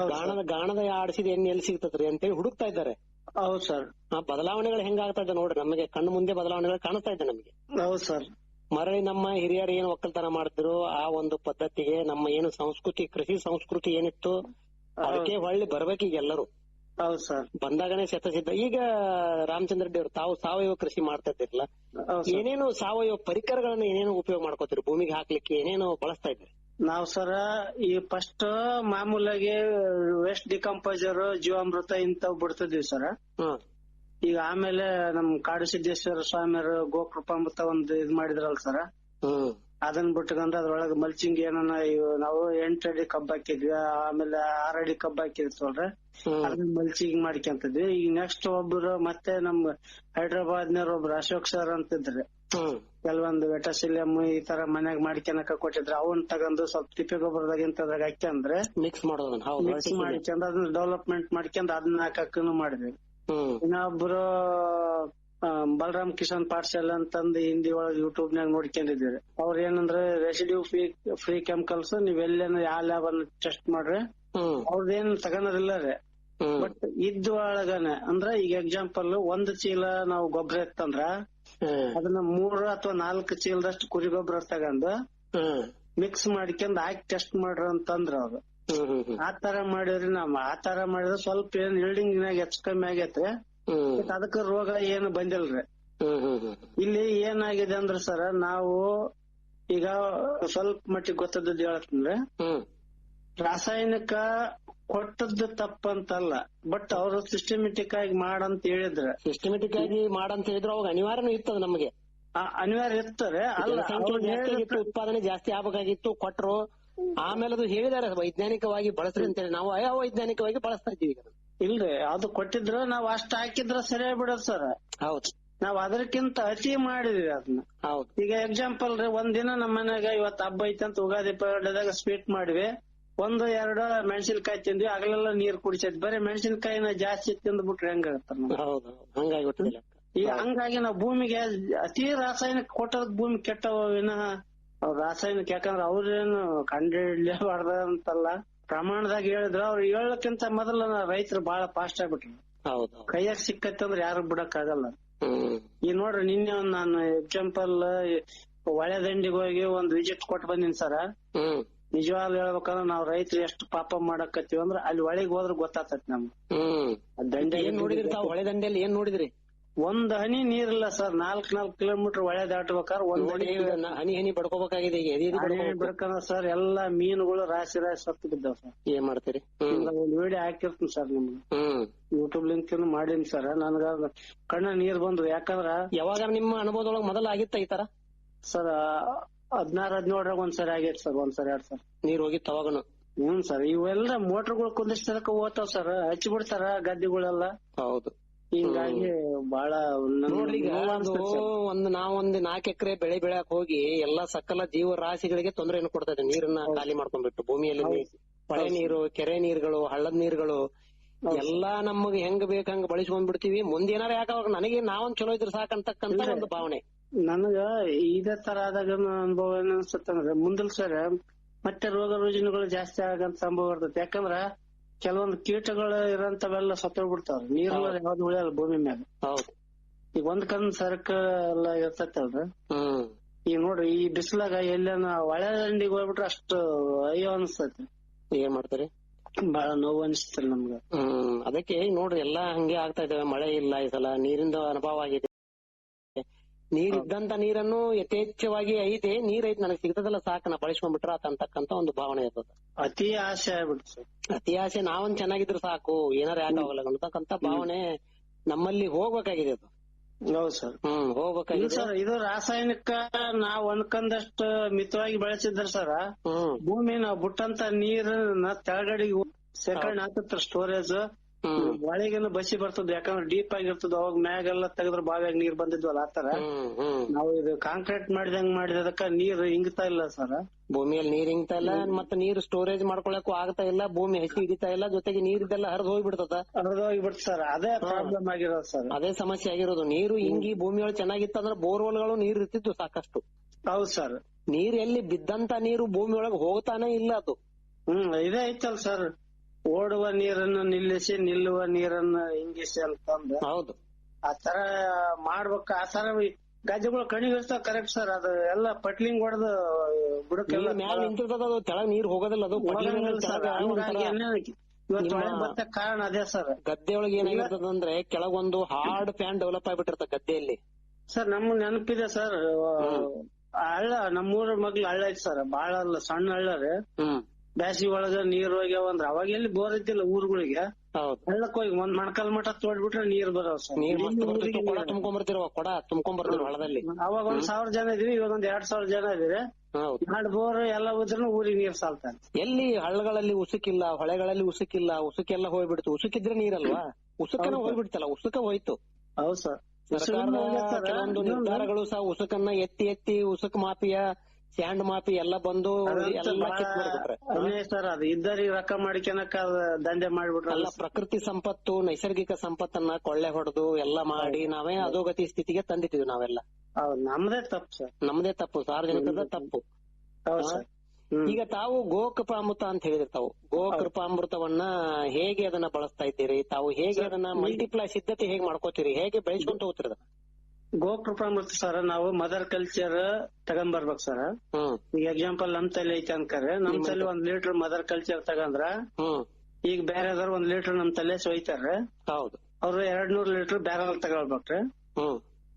ಗಾಣದ ಗಾಣದ ಆಡಿಸಿದ ಎಣ್ಣೆ ಎಲ್ಲಿ ಸಿಗ್ತತ್ರಿ ಅಂತೇಳಿ ಹುಡುಕ್ತಾ ಇದ್ದಾರೆ. ಹೌದ್ ಸರ್. ಆ ಬದಲಾವಣೆಗಳು ಹೆಂಗಾಗ್ತಾ ಇದೆ ನೋಡ್ರಿ ನಮಗೆ ಕಣ್ಣು ಮುಂದೆ ಬದಲಾವಣೆಗಳು ಕಾಣಿಸ್ತಾ ಇದೆ ನಮಗೆ. ಹೌದ್ ಸರ್. ಮರಳಿ ನಮ್ಮ ಹಿರಿಯರು ಏನು ಒಕ್ಕಲ್ತನ ಮಾಡ್ತಿದ್ರು ಆ ಒಂದು ಪದ್ಧತಿಗೆ ನಮ್ಮ ಏನು ಸಂಸ್ಕೃತಿ ಕೃಷಿ ಸಂಸ್ಕೃತಿ ಏನಿತ್ತು ಅದಕ್ಕೆ ಹೊಳ್ಳಿ ಬರ್ಬೇಕೀಗ ಎಲ್ಲರೂ. ಹೌದ್ ಸರ್. ಬಂದಾಗನೇ ಶತಸಿದ್ಧ ಈಗ ರಾಮಚಂದ್ರ ರೆಡ್ಡಿ ಅವರು ತಾವು ಸಾವಯವ ಕೃಷಿ ಮಾಡ್ತಾ ಇದ್ದಿರಲ್ಲ ಏನೇನು ಸಾವಯವ ಪರಿಕರಗಳನ್ನ ಏನೇನು ಉಪಯೋಗ ಮಾಡ್ಕೋತೀರಿ ಭೂಮಿಗೆ ಹಾಕ್ಲಿಕ್ಕೆ ಏನೇನು ಬಳಸ್ತಾ ಇದ್ರಿ ನಾವ್ ಸರ ಈ ಫಸ್ಟ್ ಮಾಮೂಲಾಗಿ ವೆಸ್ಟ್ ಡಿಕಂಪೋಸರ್ ಜೀವಾಮೃತ ಇಂಥವ್ ಬಿಡ್ತಿದ್ವಿ ಸರ್. ಈಗ ಆಮೇಲೆ ನಮ್ ಕಾಡು ಸಿದ್ದೇಶ್ವರ ಸ್ವಾಮಿಯರು ಗೋಕೃಪಾಮೃತ ಒಂದು ಇದ್ ಮಾಡಿದ್ರಲ್ಲ ಸರ್. ಹ್ಮ್ ಅದನ್ನ ಬಿಟ್ಕೊಂಡ್ ಅದ್ರೊಳಗ ಮಲ್ಚಿಂಗ್ ಏನನ ನಾವು ಎಂಟ್ ಅಡಿ ಕಬ್ಬ ಹಾಕಿದ್ವಿ ಆಮೇಲೆ ಆರ್ ಅಡಿ ಕಬ್ಬ ಹಾಕಿರ್ತವಲ್ರಿ ಅದನ್ನ ಮಲ್ಚಿಂಗ್ ಮಾಡ್ಕೊಂತಿದ್ವಿ. ಈಗ ನೆಕ್ಸ್ಟ್ ಒಬ್ರು ಮತ್ತೆ ನಮ್ ಹೈದ್ರಾಬಾದ್ನವ್ರ ಒಬ್ರು ಅಶೋಕ್ ಸರ್ ಅಂತಿದ್ರಿ. ಇದ್ರಿ ಕೆಲವೊಂದು ವೆಟಸಿಲಿಯಂ ಈ ತರ ಮನ್ಯಾಗ ಮಾಡ್ಕೊಳಕ ಕೊಟ್ಟಿದ್ರು. ಅವನ್ ತಗೊಂಡು ಸ್ವಲ್ಪ ತಿಪ್ಪೆ ಗೊಬ್ಬರದಾಗ ಇಂತದ್ರಾಗ ಹಾಕ್ಯಂದ್ರೆ ಮಿಕ್ಸ್ ಮಾಡೋದನ್ನ. ಮಿಕ್ಸ್. ಮಾಡ್ಕೊಂಡ್ ಅದನ್ನ ಡೆವಲಪ್ಮೆಂಟ್ ಮಾಡ್ಕೊಂಡ್ ಅದನ್ನ ಹಾಕಕ್ಕೂ ಮಾಡಿದ್ವಿ. ಇನ್ನೊಬ್ರು ಬಲರಾಮ್ ಕಿಶನ್ ಪಾಠಶಾಲೆ ಅಂತಂದು ಹಿಂದಿ ಒಳಗೆ ಯೂಟ್ಯೂಬ್ ನಾಗ ನೋಡ್ಕೊಂಡಿದ್ದೀರಿ ಅವ್ರ ಏನಂದ್ರೆ ರೆಸಿಡ್ಯೂ ಫ್ರೀ ಫ್ರೀ ಕೆಮಿಕಲ್ಸ್ ನೀವ್ ಎಲ್ಲೇನ ಯಾವ ಲ್ಯಾಬ್ ಅನ್ನ ಟೆಸ್ಟ್ ಮಾಡ್ರಿ ಅವ್ರದೇನ್ ತಗೊಂಡಿಲ್ಲ ರೀ. ಬಟ್ ಇದ್ದ ಒಳಗನೆ ಅಂದ್ರ ಈಗ ಎಕ್ಸಾಂಪಲ್ ಒಂದ್ ಚೀಲ ನಾವು ಗೊಬ್ಬರ ಇತ್ತಂದ್ರ ಅದನ್ನ ಮೂರು ಅಥವಾ ನಾಲ್ಕು ಚೀಲದಷ್ಟು ಕುರಿ ಗೊಬ್ಬರ ತಗೊಂಡು ಮಿಕ್ಸ್ ಮಾಡ್ಕೊಂಡ್ ಹಾಕಿ ಟೆಸ್ಟ್ ಮಾಡ್ರಿ ಅಂತಂದ್ರ ಅವ್ರು. ಆ ತರ ಮಾಡಿದ್ರಿ ನಾವ್. ಆ ತರ ಮಾಡಿದ್ರೆ ಸ್ವಲ್ಪ ಏನ್ ಇಲ್ಡಿಂಗ್ ಹೆಚ್ಚ ಹೆಚ್ಚು ಕಮ್ಮಿ ಮತ್ತ್ ಅದಕ್ಕ ರೋಗ ಏನು ಬಂದಿಲ್ರಿ. ಇಲ್ಲಿ ಏನಾಗಿದೆ ಅಂದ್ರೆ ಸರ್ ನಾವು ಈಗ ಸ್ವಲ್ಪ ಮಟ್ಟಿಗೆ ಗೊತ್ತದ್ದು ಹೇಳತ್ತಂದ್ರೆ ಹ್ಮ್. ರಾಸಾಯನಿಕ ಕೊಟ್ಟದ್ದು ತಪ್ಪಂತಲ್ಲ ಬಟ್ ಅವರು ಸಿಸ್ಟಮೆಟಿಕ್ ಆಗಿ ಮಾಡಂತ ಹೇಳಿದ್ರೆ. ಸಿಸ್ಟಮೆಟಿಕ್ ಆಗಿ ಮಾಡಂತ ಹೇಳಿದ್ರೆ ಅವಾಗ ಅನಿವಾರ್ಯನೂ ಇತ್ತದ ನಮಗೆ. ಆ ಅನಿವಾರ್ಯ ಇರ್ತಾರೆ ಉತ್ಪಾದನೆ ಜಾಸ್ತಿ ಆಗ್ಬೇಕಾಗಿತ್ತು ಕೊಟ್ರು. ಆಮೇಲೆ ಅದು ಹೇಳಿದಾರೆ ವೈಜ್ಞಾನಿಕವಾಗಿ ಬಳಸ್ರಿ ಅಂತೇಳಿ. ನಾವು ಅವೈಜ್ಞಾನಿಕವಾಗಿ ಬಳಸ್ತಾ ಇದ್ದೀವಿ ಈಗ. ಇಲ್ರಿ ಅದು ಕೊಟ್ಟಿದ್ರ ನಾವ್ ಅಷ್ಟ ಹಾಕಿದ್ರ ಸರಿಯಾಗಿ ಬಿಡೋದ್ ಸರ್ ಹೌದು. ನಾವ್ ಅದಕ್ಕಿಂತ ಅತಿ ಮಾಡಿದ್ವಿ ಅದನ್ನ ಹೌದು. ಈಗ ಎಕ್ಸಾಂಪಲ್ ರೀ ಒಂದಿನ ದಿನ ನಮ್ಮ ಮನ್ಯಾಗ ಇವತ್ ಹಬ್ಬ ಐತೆ ಅಂತ ಉಗಾದಿ ಪರ್ಯದಾಗ ಸ್ವೀಟ್ ಮಾಡಿವಿ ಒಂದು ಎರಡು ಮೆಣಸಿನಕಾಯಿ ತಿಂದ್ವಿ ಆಗಲೆಲ್ಲ ನೀರ್ ಕುಡಿಸೈತಿ. ಬರೀ ಮೆಣಸಿನಕಾಯಿನ ಜಾಸ್ತಿ ತಿಂದ್ಬಿಟ್ರೆ ಹೆಂಗಾಗತ್ತ ಹಂಗಾಗಿ ನಾವ್ ಈ ಹಂಗಾಗಿ ನಾವು ಭೂಮಿಗೆ ಅತಿ ರಾಸಾಯನಿಕ ಕೊಟ್ಟದ್ ಭೂಮಿ ಕೆಟ್ಟವ ವಿನಃ ರಾಸಾಯನಿಕ ಯಾಕಂದ್ರೆ ಅವ್ರೇನು ಕಂಡುಹಿಡ್ಲೇಬಾರ್ದ ಅಂತಲ್ಲ. ಪ್ರಮಾಣದಾಗ ಹೇಳಿದ್ರ ಅವ್ರು ಹೇಳಕ್ಕಿಂತ ಮೊದಲ ರೈತರು ಬಹಳ ಫಾಸ್ಟ್ ಆಗ್ಬಿಟ್ರು. ಹೌದು. ಕೈಯಾಗ ಸಿಕ್ಕತ್ತಂದ್ರೆ ಯಾರು ಬಿಡಕ್ ಆಗಲ್ಲ. ಈ ನೋಡ್ರಿ ನಿನ್ನೆ ಒಂದ್ ನಾನು ಎಕ್ಸಾಂಪಲ್ ಒಳೆ ದಂಡಿಗೆ ಹೋಗಿ ಒಂದ್ ವಿಸಿಟ್ ಕೊಟ್ಟು ಬಂದಿನಿ ಸರ. ನಿಜವಾಗ್ಲೂ ಹೇಳ್ಬೇಕಂದ್ರ ನಾವ್ ರೈತರು ಎಷ್ಟು ಪಾಪ ಮಾಡಕತ್ತೀವಿ ಅಂದ್ರ ಅಲ್ಲಿ ಒಳಗ್ ಹೋದ್ರ ಗೊತ್ತಾತತ್ ನಮ್ಗೆ. ದಂಡೆ ಏನ್ ನೋಡಿದ್ರಿ ಹೊಳೆ ದಂಡೆಯಲ್ಲಿ ಏನ್ ನೋಡಿದ್ರಿ? ಒಂದ್ ಹನಿ ನೀರಿಲ್ಲ ಸರ್. ನಾಲ್ಕ್ ನಾಲ್ಕ್ ಕಿಲೋಮೀಟರ್ ಒಳ್ಳೆ ದಾಟಬೇಕಾದ್ರೆ ಒಂದ್ ನೋಡಿ ಹನಿ ನ- ಹನಿ ಹನಿ ಬಡ್ಕೋಬೇಕಾಗಿದೆ ಈಗ. ಎದಿ ಎದಿ ಬಡ್ಕೋಬೇಕು. ಬಿಡ್ಕಂದ್ರ ಸರ್. ಎಲ್ಲಾ ಮೀನುಗಳು ರಾಶಿ ರಾಶಿ ಸತ್ತು ಬಿದ್ದಾವ್ ಸರ್. ಏನ್ ಮಾಡ್ತೀರಿ? ಹ್ಮ್. ಒಂದ್ ವಿಡಿಯೋ ಹಾಕಿರ್ತೀನಿ ಸರ್ ನಿಮ್ಗೆ. ಹ್ಮ್. ಯೂಟ್ಯೂಬ್ ಲಿಂಕ್ ಮಾಡೀನಿ ಸರ್. ನನ್ಗ ಕಣ್ಣ ನೀರ್ ಬಂದ್ವು. ಯಾಕಂದ್ರ ಯಾವಾಗ ನಿಮ್ಮ ಅನುಭವದೊಳಗೆ ಮೊದಲ ಆಗಿತ್ತ ಈ ತರ? ಸರ್ ಹದಿನಾರು ಹದಿನೇಳರಾಗ ಒಂದ್ಸರಿ ಆಗೈತೆ ಸರ್. ಒಂದ್ಸರಿ ಎರಡ್ ಸರ್. ನೀರ್ ಹೋಗಿತ್ತು ಅವಾಗನು. ಹ್ಮ್ ಸರ್. ಇವೆಲ್ಲ ಮೋಟರ್ಗಳು ಕುಂದಿಸ್ತದಕ್ಕ ಹೋಗ್ತಾವ್ ಸರ್. ಹಚ್ಚಿ ಬಿಡ್ತಾರ ಗದ್ದೆಗಳೆಲ್ಲ. ಹೌದು. ಹಿಂಗಾಗಿ ಬಹಳ ನೋಡ್ರಿ ಈಗ ಅದು ಒಂದ್ ನಾವೊಂದ್ ನಾಲ್ಕು ಎಕರೆ ಬೆಳೆ ಬೆಳೆಯಕ್ ಹೋಗಿ ಎಲ್ಲಾ ಸಕಲ ಜೀವರಾಶಿಗಳಿಗೆ ತೊಂದರೆಯನ್ನು ಕೊಡ್ತಾ ಇದೆ ನೀರನ್ನ ಖಾಲಿ ಮಾಡ್ಕೊಂಡ್ಬಿಟ್ಟು ಭೂಮಿಯಲ್ಲಿ ಮಳೆ ನೀರು ಕೆರೆ ನೀರುಗಳು ಹಳ್ಳದ ನೀರುಗಳು ಎಲ್ಲಾ ನಮಗ್ ಹೆಂಗ್ ಬೇಕ್ ಹಂಗ ಬಳಸ್ಕೊಂಡ್ ಬಿಡ್ತೀವಿ ಮುಂದೇನಾರ ಯಾಕ ನನಗೆ ನಾವೊಂದ್ ಚಲೋ ಇದ್ರೆ ಸಾಕಂತಕ್ಕಂತ ಒಂದು ಭಾವನೆ. ನನಗ ಇದ ತರ ಆದಾಗ ಅನುಭವ ಏನ್ ಅನ್ಸುತ್ತಂದ್ರೆ ಮುಂದಲ್ ಸರ್ ಮತ್ತೆ ರೋಗ ರುಜಿನಗಳು ಜಾಸ್ತಿ ಆಗಂತ ಸಂಭವ ಇರ್ತೈತಿ. ಯಾಕಂದ್ರ ಕೆಲವೊಂದು ಕೀಟಗಳು ಇರೋಂತವೆಲ್ಲ ಸತ್ತೋಗ್ಬಿಡ್ತಾವ್ರಿ ನೀರು ಯಾವ್ದು ಉಳಿಯಲ್ಲ ಭೂಮಿ ಮ್ಯಾಗ. ಹೌದು. ಈಗ ಒಂದ್ ಕಣ್ ಸರಕ ಎಲ್ಲ ಇರ್ತೈತಲ್ರಿ. ಹ್ಮ್. ಈಗ ನೋಡ್ರಿ ಈ ಬಿಸಿಲಾಗ ಎಲ್ಲೇನ ಒಳೆ ದಂಡಿಗೆ ಹೋಗ್ಬಿಟ್ರೆ ಅಷ್ಟು ಅಯ್ಯೋ ಅನ್ಸ್ತೈತಿ ಏನ್ ಮಾಡ್ತಾರೆ? ಬಹಳ ನೋವು ಅನಿಸ್ತಲ್ಲ ನಮ್ಗ. ಹ್ಮ್. ಅದಕ್ಕೆ ನೋಡ್ರಿ ಎಲ್ಲಾ ಹಂಗೆ ಆಗ್ತಾ ಇದಾವೆ. ಮಳೆ ಇಲ್ಲ ಈ ಸಲ. ನೀರಿಂದ ಅನುಭವ ಆಗಿದೆ. ನೀರ್ ಇದ್ದಂತ ನೀರನ್ನು ಯಥೇಚ್ಛವಾಗಿ ಐತೆ ನೀರ್ ಐತಿ ನನಗೆ ಸಿಗ್ತದಲ್ಲ ಸಾಕು ನಾ ಬಳಸ್ಕೊಂಡ್ಬಿಟ್ರ ಅಂತಕ್ಕಂತ ಒಂದು ಭಾವನೆ ಇರ್ತದ. ಅತಿ ಆಸೆ ಆಗ್ಬಿಡ್ತು ಅತಿ ಆಸೆ ನಾವೊಂದ್ ಚೆನ್ನಾಗಿದ್ರೆ ಸಾಕು ಏನಾರ ಯಾಕಾಗಲ್ಲ ಅಂತಕ್ಕಂತ ಭಾವನೆ ನಮ್ಮಲ್ಲಿ ಹೋಗ್ಬೇಕಾಗಿದೆ ಅದು. ಹೌದು ಸರ್. ಹ್ಮ್ ಹೋಗ್ಬೇಕಾಗಿದೆ. ಸರ್ ಇದು ರಾಸಾಯನಿಕ ನಾವ್ ಅನ್ಕೊಂಡಷ್ಟು ಮಿತವಾಗಿ ಬಳಸಿದ್ರ ಸರ್ ಭೂಮಿ ನಾವು ಬಿಟ್ಟಂತ ನೀರನ್ನ ತೆಳಗಡೆಗೆ ಶೇಖರಣೆ ಆಗ್ತತ್ರ ಸ್ಟೋರೇಜ್. ಹ್ಮ್. ಒಳಗಿನ ಬಸಿ ಬರ್ತದ ಯಾಕಂದ್ರೆ ಡೀಪ್ ಆಗಿರ್ತದ ಅವಾಗ ಮ್ಯಾಗೆಲ್ಲ ತೆಗೆದ್ರ ಬಾವಿಯಾಗ ನೀರ್ ಬಂದಿದ್ವಲ್ಲ ಆತರ ನಾವು ಇದು ಕಾಂಕ್ರೀಟ್ ಮಾಡಿದಂಗ್ ಮಾಡಿದಕ್ಕ ನೀರ್ ಇಂಗ್ತಾ ಇಲ್ಲ ಸರ್. ಭೂಮಿಯಲ್ಲಿ ನೀರ್ ಇಂಗ್ತಾ ಇಲ್ಲ ಮತ್ತೆ ನೀರು ಸ್ಟೋರೇಜ್ ಮಾಡ್ಕೊಳಕ್ಕೂ ಆಗ್ತಾ ಇಲ್ಲ ಭೂಮಿ ಹಸಿ ಹಿಡಿತಾ ಇಲ್ಲ ಜೊತೆಗೆ ನೀರಿದೆಲ್ಲ ಹರಿದು ಹೋಗ್ಬಿಡ್ತದ. ಹರಿದೋಗ್ಬಿಡ್ತು ಸರ್. ಅದೇ ಪ್ರಾಬ್ಲಮ್ ಆಗಿರೋದು ಸರ್. ಅದೇ ಸಮಸ್ಯೆ ಆಗಿರೋದು. ನೀರು ಇಂಗಿ ಭೂಮಿಯೊಳಗೆ ಚೆನ್ನಾಗಿತ್ತು ಅಂದ್ರೆ ಬೋರ್ವೆಲ್ಗಳು ನೀರ್ ಇರ್ತಿತ್ತು ಸಾಕಷ್ಟು. ಹೌದ್ ಸರ್. ನೀರ್ ಎಲ್ಲಿ ಬಿದ್ದಂತ ನೀರು ಭೂಮಿಯೊಳಗೆ ಹೋಗ್ತಾನೆ ಇಲ್ಲ ಅದು. ಹ್ಮ್ ಇದೇ ಐತಲ್ ಸರ್. ಓಡುವ ನೀರನ್ನು ನಿಲ್ಲಿಸಿ ನಿಲ್ಲುವ ನೀರನ್ನ ಹಿಂಗಿಸಿ ಅಂತಂದು. ಹೌದು. ಆ ತರ ಮಾಡ್ಬೇಕು. ಆ ತರ ಗದ್ದೆಗಳು ಕಣಿವೆ ಇರ್ತಾವ ಕರೆಕ್ಟ್ ಸರ್ ಅದು ಎಲ್ಲ ಪಟ್ಲಿಂಗ್ ಹೊಡೆದು ಬುಡಕ್ಕೆಲ್ಲ ನೀರು ಮ್ಯಾಲ ನಿಂತಿರ್ತದ ಅದು ತೆಳಗ್ ನೀರ್ ಹೋಗೋದಿಲ್ಲ ಅದು. ಇವತ್ತು ಮಳೆ ಕಾರಣ ಅದೇ ಸರ್ ಗದ್ದೆ ಒಳಗೆ ಏನಾಗಿರ್ತದ ಅಂದ್ರೆ ಕೆಳಗೊಂದು ಹಾರ್ಡ್ ಫ್ಯಾನ್ ಡೆವಲಪ್ ಆಗ್ಬಿಟ್ಟಿರ್ತ ಗದ್ದೆಯಲ್ಲಿ. ಸರ್ ನಮ್ ನೆನಪಿದೆ ಸರ್ ಹಳ್ಳ ನಮ್ಮೂರ ಮಗ್ಳು ಹಳ್ಳ ಐತಿ ಸರ್ ಬಾಳ ಅಲ್ಲ ಸಣ್ಣ ಹಳ್ಳ ರೀ. ಹ್ಮ್ ಬ್ಯಾಸಿಗೆ ಒಳಗ ನೀರ್ ಹೋಗ್ಯಾವ ಅಂದ್ರ ಅವಾಗ ಎಲ್ಲಿ ಬೋರ್ ಐತಿಲ್ಲ ಊರುಗಳಿಗೆ. ಹೌದು. ಹಳ್ಳಕ್ ಹೋಗಿ ಒಂದ್ ಮಣಕಾಲ್ ಮಠ ತೋಡ್ಬಿಟ್ರೆ ನೀರ್ ಬರೋ ಊರಿಗೆ ಕೊಡ ಅವಾಗ ಒಂದ್ ಸಾವಿರ ಜನ ಇದೀವಿ ಇವಾಗ ಒಂದ್ ಎರಡ್ ಸಾವಿರ ಜನ ಇದೀರಿ ಹೌದು. ನಾಡ್ ಬೋರ್ ಎಲ್ಲ ಹೋದ್ರೂ ಊರಿಗೆ ನೀರ್ ಸಾಲ್ತಾರೆ ಎಲ್ಲಿ ಹಳ್ಳಗಳಲ್ಲಿ ಉಸುಕಿಲ್ಲ ಹೊಳೆಗಳಲ್ಲಿ ಉಸುಕಿಲ್ಲ ಉಸುಕೆಲ್ಲ ಹೋಗ್ಬಿಡ್ತು. ಉಸುಕಿದ್ರೆ ನೀರಲ್ವಾ? ಉಸುಕನ ಹೋಗ್ಬಿಡ್ತಲ್ಲ ಉಸುಕ ಹೋಯ್ತು. ಹೌದ್ ಸರ್. ಕೆಲವೊಂದು ನಿರ್ಧಾರಗಳು ಸಹ ಉಸುಕನ್ನ ಎತ್ತಿ ಎತ್ತಿ ಉಸುಕ್ ಮಾಫಿಯಾ ಸ್ಯಾಂಡ್ ಮಾಪಿ ಎಲ್ಲ ಬಂದು ಸರ್ ಅದು. ಇದ್ದರಿ ರೊಕ್ಕ ಮಾಡ್ಕೊಳಕ ಅದ್ ದಂಧೆ ಮಾಡ್ಬಿಟ್ರಲ್ಲ ಪ್ರಕೃತಿ ಸಂಪತ್ತು ನೈಸರ್ಗಿಕ ಸಂಪತ್ತನ್ನ ಕೊಳ್ಳೆ ಹೊಡೆದು ಎಲ್ಲ ಮಾಡಿ ನಾವೇ ಅಧೋಗತಿ ಸ್ಥಿತಿಗೆ ತಂದಿದ್ದೀವಿ ನಾವೆಲ್ಲ. ನಮ್ದೇ ತಪ್ಪು ಸರ್. ನಮ್ದೇ ತಪ್ಪು ಸಾರ್ವಜನಿಕದ ತಪ್ಪು. ಈಗ ತಾವು ಗೋಕೃಪಾಮೃತ ಅಂತ ಹೇಳಿದ್ರೆ ತಾವು. ಗೋಕೃಪಾಮೃತವನ್ನ ಹೇಗೆ ಅದನ್ನ ಬಳಸ್ತಾ ಇದ್ದೀರಿ? ತಾವು ಹೇಗೆ ಅದನ್ನ ಮಲ್ಟಿಪ್ಲೈ ಸಿದ್ಧತೆ ಹೇಗೆ ಮಾಡ್ಕೋತೀರಿ? ಹೇಗೆ ಬೆಳೆಸ್ಕೊಂತ ಹೋಗ್ತೀರಿ ಅದನ್ನ? ಗೋಕೃಪಾಮೃತ ಸರ್ ನಾವು ಮದರ್ ಕಲ್ಚರ್ ತಗೊಂಡ್ಬರ್ಬೇಕು ಸರ್. ಈಗ ಎಕ್ಸಾಂಪಲ್ ನಮ್ ತಲೆ ಐತೆ ಅನ್ಕರೆ ನಮ್ ತಲೆ ಒಂದ್ ಲೀಟರ್ ಮದರ್ ಕಲ್ಚರ್ ತಗಂದ್ರ ಹ್ಮ್. ಈಗ ಬೇರೆದವ್ರು ಒಂದ್ ಲೀಟರ್ ನಮ್ ತಲೆ ಸೊಯ್ತಾರ ಹೌದು. ಅವ್ರು ಎರಡ್ ನೂರ್ ಲೀಟರ್ ಬ್ಯಾರಲ್ ತಗೊಳ್ಬೇಕ್ರಿ.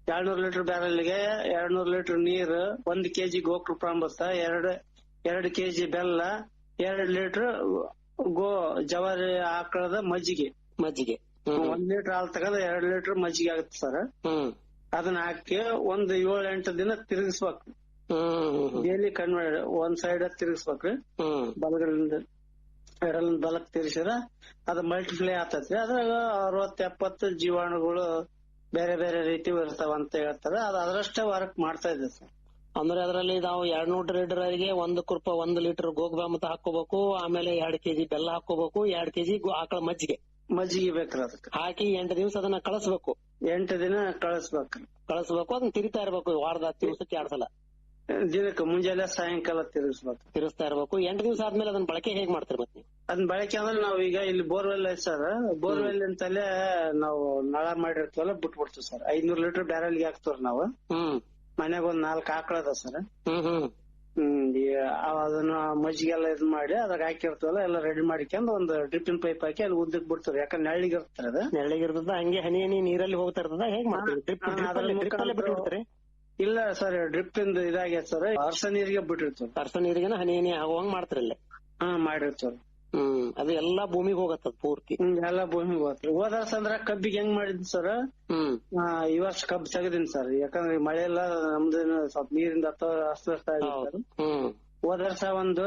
ಎರಡ್ ನೂರ್ ಲೀಟರ್ ಬ್ಯಾರಲ್ಗೆ ಎರಡ್ನೂರ್ ಲೀಟರ್ ನೀರ್ ಒಂದ್ ಕೆಜಿ ಗೋಕೃಪಾಮೃತ ಎರಡ್ ಎರಡ್ ಕೆಜಿ ಬೆಲ್ಲ ಎರಡ್ ಲೀಟರ್ ಗೋ ಜವಾರಿ ಆಕಳದ ಮಜ್ಜಿಗೆ. ಮಜ್ಜಿಗೆ. ಒಂದ್ ಲೀಟರ್ ಹಾಲ್ ತಗದ ಎರಡ್ ಲೀಟರ್ ಮಜ್ಜಿಗೆ ಆಗುತ್ತೆ ಸರ್. ಹ್ಮ್. ಅದನ್ನ ಹಾಕಿ ಒಂದ್ ಏಳ್ ಎಂಟು ದಿನ ತಿರುಗಿಸ್ಬೇಕು. ಡೈಲಿ ಕನ್ವರ್ಟ್ ಒಂದ್ ಸೈಡ್ ತಿರುಗಿಸ್ಬೇಕ್ರಿ. ಬಲಗಳಿಂದ ಎಡಲಿಂದ ಬಲಕ್ ತಿರ್ಸಿದ್ರ ಅದ ಮಲ್ಟಿಪ್ಲೈ ಆತತ್ರಿ ಅದ್ರಾಗ ಅರವತ್ ಎಪ್ಪತ್ತು ಜೀವಾಣುಗಳು ಬೇರೆ ಬೇರೆ ರೀತಿ ಇರ್ತಾವ ಅಂತ ಹೇಳ್ತಾರ. ಅದ್ ಅದ್ರಷ್ಟೇ ವರ್ಕ್ ಮಾಡ್ತಾ ಇದೆ ಸರ್. ಅಂದ್ರೆ ಅದರಲ್ಲಿ ನಾವು ಎರಡ್ ಲೀಟರ್ ಲೀಟರ್ಗೆ ಒಂದು ಕೃಪ ಒಂದ್ ಲೀಟರ್ ಗೋಗ್ಬಾಮತ ಹಾಕೋಬೇಕು ಆಮೇಲೆ ಎರಡ್ ಕೆಜಿ ಬೆಲ್ಲ ಹಾಕೋಬೇಕು ಎರಡ್ ಕೆಜಿ ಆಕಳ ಮಜ್ಜಿಗೆ. ಮಜ್ಜಿಗೆ ಬೇಕ್ರಿ ಅದಕ್ಕೆ. ಹಾಕಿ ಎಂಟು ದಿವಸ ಅದನ್ನ ಕಳಿಸ್ಬೇಕು. ಎಂಟು ದಿನ ಕಳಿಸ್ಬೇಕ್ರಿ ಕಳಿಸ್ಬೇಕು ಅದನ್ನ ತಿರಿತಾ ಇರ್ಬೇಕು ವಾರದ ದಿವಸಕ್ಕೆ ಎರಡ್ ಸಲ. ದಿನಕ್ಕೆ ಮುಂಜಾನೆ ಸಾಯಂಕಾಲ ತಿರುಗಿಸ್ಬೇಕು. ತಿರುಸ್ತಾ ಇರ್ಬೇಕು ಎಂಟು ದಿವಸ ಆದ್ಮೇಲೆ ಅದನ್ನ ಬಳಕೆ ಹೇಗ್ ಮಾಡ್ತೀರಿ ಮತ್ತೆ? ಅದನ್ನ ಬಳಕೆ ಅಂದ್ರೆ ನಾವ್ ಈಗ ಇಲ್ಲಿ ಬೋರ್ವೆಲ್ ಐತ್ ಸರ್. ಬೋರ್ವೆಲ್ ಅಂತಲೇ ನಾವು ನಳ ಮಾಡಿರ್ತೀವಲ್ಲ ಬಿಟ್ಬಿಡ್ತೀವಿ ಸರ್. ಐದ್ನೂರ್ ಲೀಟರ್ ಬ್ಯಾರಲ್ಗೆ ಹಾಕ್ತವ್ರಿ ನಾವು. ಹ್ಮ್. ಮನ್ಯಾಗ ಒಂದ್ ನಾಲ್ಕು ಆಕಳ ಅದ ಸರ್. ಹ್ಮ್ ಹ್ಮ್. ಅದನ್ನ ಮಜ್ಜಿಗೆ ಎಲ್ಲ ಇದ್ ಮಾಡಿ ಅದ್ರಾಗ ಹಾಕಿರ್ತವಲ್ಲ ಎಲ್ಲ ರೆಡಿ ಮಾಡ್ಕೊಂಡ್ ಒಂದು ಡ್ರಿಪ್ಪಿನ ಪೈಪ್ ಹಾಕಿ ಅಲ್ಲಿ ಉದ್ದಕ್ ಬಿಡ್ತಾರೆ ಯಾಕಂದ್ರೆ ನೆಳ್ಳಿಗೆ ಇರ್ತಾರೆ ಅದು. ನೆಳ್ಳಗಿರ್ತದ ಹಂಗೆ ಹನಿ ಹನಿ ನೀರಲ್ಲಿ ಹೋಗ್ತಾ ಇರ್ತದ ಹೇಗ್ ಮಾಡ್ತಾರೆ? ಡ್ರಿಪ್ ಅಲ್ಲೇ ಬಿಟ್ಬಿಡ್ತೀರಿ ಇಲ್ಲ ಸರ್ ಡ್ರಿಪ್ ಇಂದ ಇದಾಗೈತೆ ಸರ್ ಅರ್ಸ ನೀರಿಗೆ ಬಿಟ್ಟಿರ್ತೀವಿ ಅರ್ಸ ನೀರಿಗೆನ ಹನಿ ಹನಿ ಆಗುವಂಗ್ ಮಾಡ್ತಾರಲ್ಲ? ಹಾ ಮಾಡಿರ್ತೀವಿ ಹ್ಮ್. ಅದು ಎಲ್ಲಾ ಭೂಮಿಗೆ ಹೋಗತ್ತದ ಪೂರ್ತಿ. ಎಲ್ಲಾ ಭೂಮಿಗೆ ಹೋಗತ್ತೆ. ಹೋದ ವರ್ಷ ಅಂದ್ರ ಕಬ್ಬಿಗೆ ಹೆಂಗ್ ಮಾಡಿದ್ ಸರ್? ಹ್ಮ್. ಈ ವರ್ಷ ಕಬ್ಬು ತೆಗದಿನಿ ಸರ್. ಯಾಕಂದ್ರೆ ಮಳೆ ಎಲ್ಲ ನಮ್ದು ಸ್ವಲ್ಪ ನೀರಿಂದ ಅಸ್ತವ್ಯಸ್ತ ಆಗಿತ್ತು ಆಗಿ ಸರ್. ಹೋದ. ವರ್ಷ ಒಂದು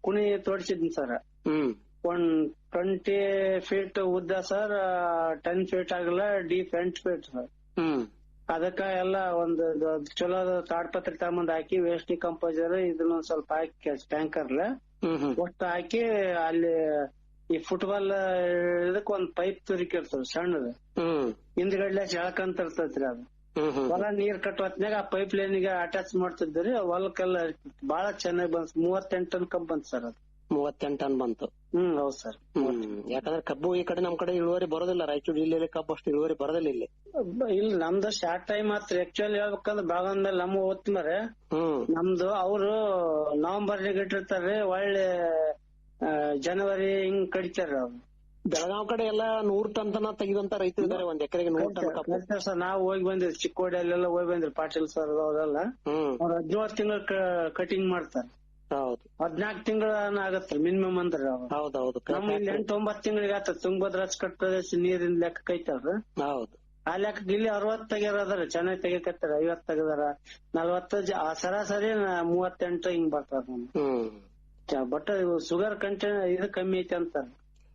ಕುಣಿ ತೋಡ್ಸಿದ್ನಿ ಸರ್. ಹ್ಮ್. ಒಂದ್ ಟ್ವೆಂಟಿ ಫೀಟ್ ಉದ್ದ ಸರ್ ಟೆನ್ ಫೀಟ್ ಆಗಲ್ಲ ಡೀಪ್ ಎಂಟ್ ಫೀಟ್ ಸರ್. ಅದಕ್ಕ ಎಲ್ಲ ಒಂದು ಚಲೋ ತಾಡ್ಪತ್ರೆ ತಗೊಂಬಂದ್ ಹಾಕಿ ವೇಸ್ಟ್ ಕಂಪೋಸರ್ ಇದನ್ನ ಸ್ವಲ್ಪ ಹಾಕಿ ಟ್ಯಾಂಕರ್ಲ ಒಟ್ಟು ಹಾಕಿ ಅಲ್ಲಿ ಈ ಫುಟ್ಬಾಲ್ ಇದಕ್ ಒಂದ್ ಪೈಪ್ ತುರಿಕಿರ್ತದ ಸಣ್ಣದ. ಹಿಂದ್ಗಡ್ಲೆ ಜಳಕಂತ ಇರ್ತೈತ್ರಿ ಅದು. ಹೊಲ ನೀರ್ ಕಟ್ಟೋ ಹೊತ್ನ್ಯಾಗ ಆ ಪೈಪ್ ಲೈನ್ಗೆ ಅಟ್ಯಾಚ್ ಮಾಡ್ತಿದ್ರಿ ಹೊಲಕ್ಕೆಲ್ಲ ಬಾಳ ಚೆನ್ನಾಗಿ ಬಂದ್ ಮೂವತ್ತೆಂಟು ಟನ್ ಕಬ್ ಬಂತ್ ಸರ್ ಅದು. ಮೂವತ್ತೆಂಟು ಟನ್ ಬಂತು. ಹ್ಮ್ ಹೌದ್ ಸರ್ ಹ್ಮ್ ಯಾಕಂದ್ರೆ ಕಬ್ಬು ಈ ಕಡೆ ನಮ್ ಕಡೆ ಇಳುವರಿ ಬರೋದಿಲ್ಲ ರಾಯಚೂರು ಜಿಲ್ಲೆಯಲ್ಲಿ ಕಬ್ಬು ಅಷ್ಟು ಇಳುವರಿ ಬರೋದಿಲ್ಲ ಇಲ್ಲಿ. ಇಲ್ಲಿ ನಮ್ದು ಶಾರ್ಟ್ ಟೈಮ್ ಮಾತ್ರ ಆಕ್ಚುಲಿ ಹೇಳ್ಬೇಕಂದ್ರೆ ಭಾಗಂದಲ್ಲಿ ನಮ್ಮ ಓದ್ಮರೆ ಹ್ಮ್. ನಮ್ದು ಅವರು ನವೆಂಬರ್ ಇಟ್ಟಿರ್ತಾರ್ರಿ ಒಳ್ಳೆ ಜನವರಿ ಹಿಂಗ್ ಕಡಿತಾರ ಅವ್ರು. ಬೆಳಗಾವ್ ಕಡೆ ಎಲ್ಲ ನೂರ್ ಟನ್ ತನ ತೆಗೆದಂತ ರೈತರು ಇದಾರೆ ಒಂದ್ ಎಕರೆಗೆ ನೂರ್ ಟನ್ ಕಬ್ಬು ಸರ್ ನಾವು ಹೋಗಿ ಬಂದಿರಿ ಚಿಕ್ಕೋಡಿಯಲ್ಲೆಲ್ಲ ಹೋಗಿ ಬಂದ್ರಿ ಪಾಟೀಲ್ ಸರ್ ಅವರೆಲ್ಲ. ಹ್ಮ್. ಅವ್ರ ಹದಿನೇಳು ತಿಂಗಳ ಕಟಿಂಗ್ ಮಾಡ್ತಾರೆ. ಹೌದು ಹದ್ನಾಲ್ಕು ತಿಂಗಳ ಆಗತ್ರಿ ಮಿನಿಮಮ್ ಅಂದ್ರ ಹೌದೌದು ನಮ್ಮ ಇಲ್ಲಿ ಎಂಟು ಒಂಬತ್ತು ತಿಂಗಳಿಗೆ ಆತ ತುಂಗಭದ್ರಾ ಅಚ್ಚುಕಟ್ಟು ಪ್ರದೇಶ ನೀರಿನ ಲೆಕ್ಕ ಕೈತಾರ ಹೌದು. ಆ ಲೆಕ್ಕ ಇಲ್ಲಿ ಅರವತ್ ತೆಗ್ಯಾರ ಅದಾರ ಚೆನ್ನಾಗಿ ತೆಗಿಕತ್ತಾರ ಐವತ್ ತೆಗದಾರ ನಲ್ವತ್ತ ಸರಾಸರಿ ಮೂವತ್ತೆಂಟ ಹಿಂಗ್ ಬರ್ತಾರ ಹ್ಮ್. ಬಟ್ ಶುಗರ್ ಕಂಟೆಂಟ್ ಇದು ಕಮ್ಮಿ ಐತಿ ಅಂತಾರ.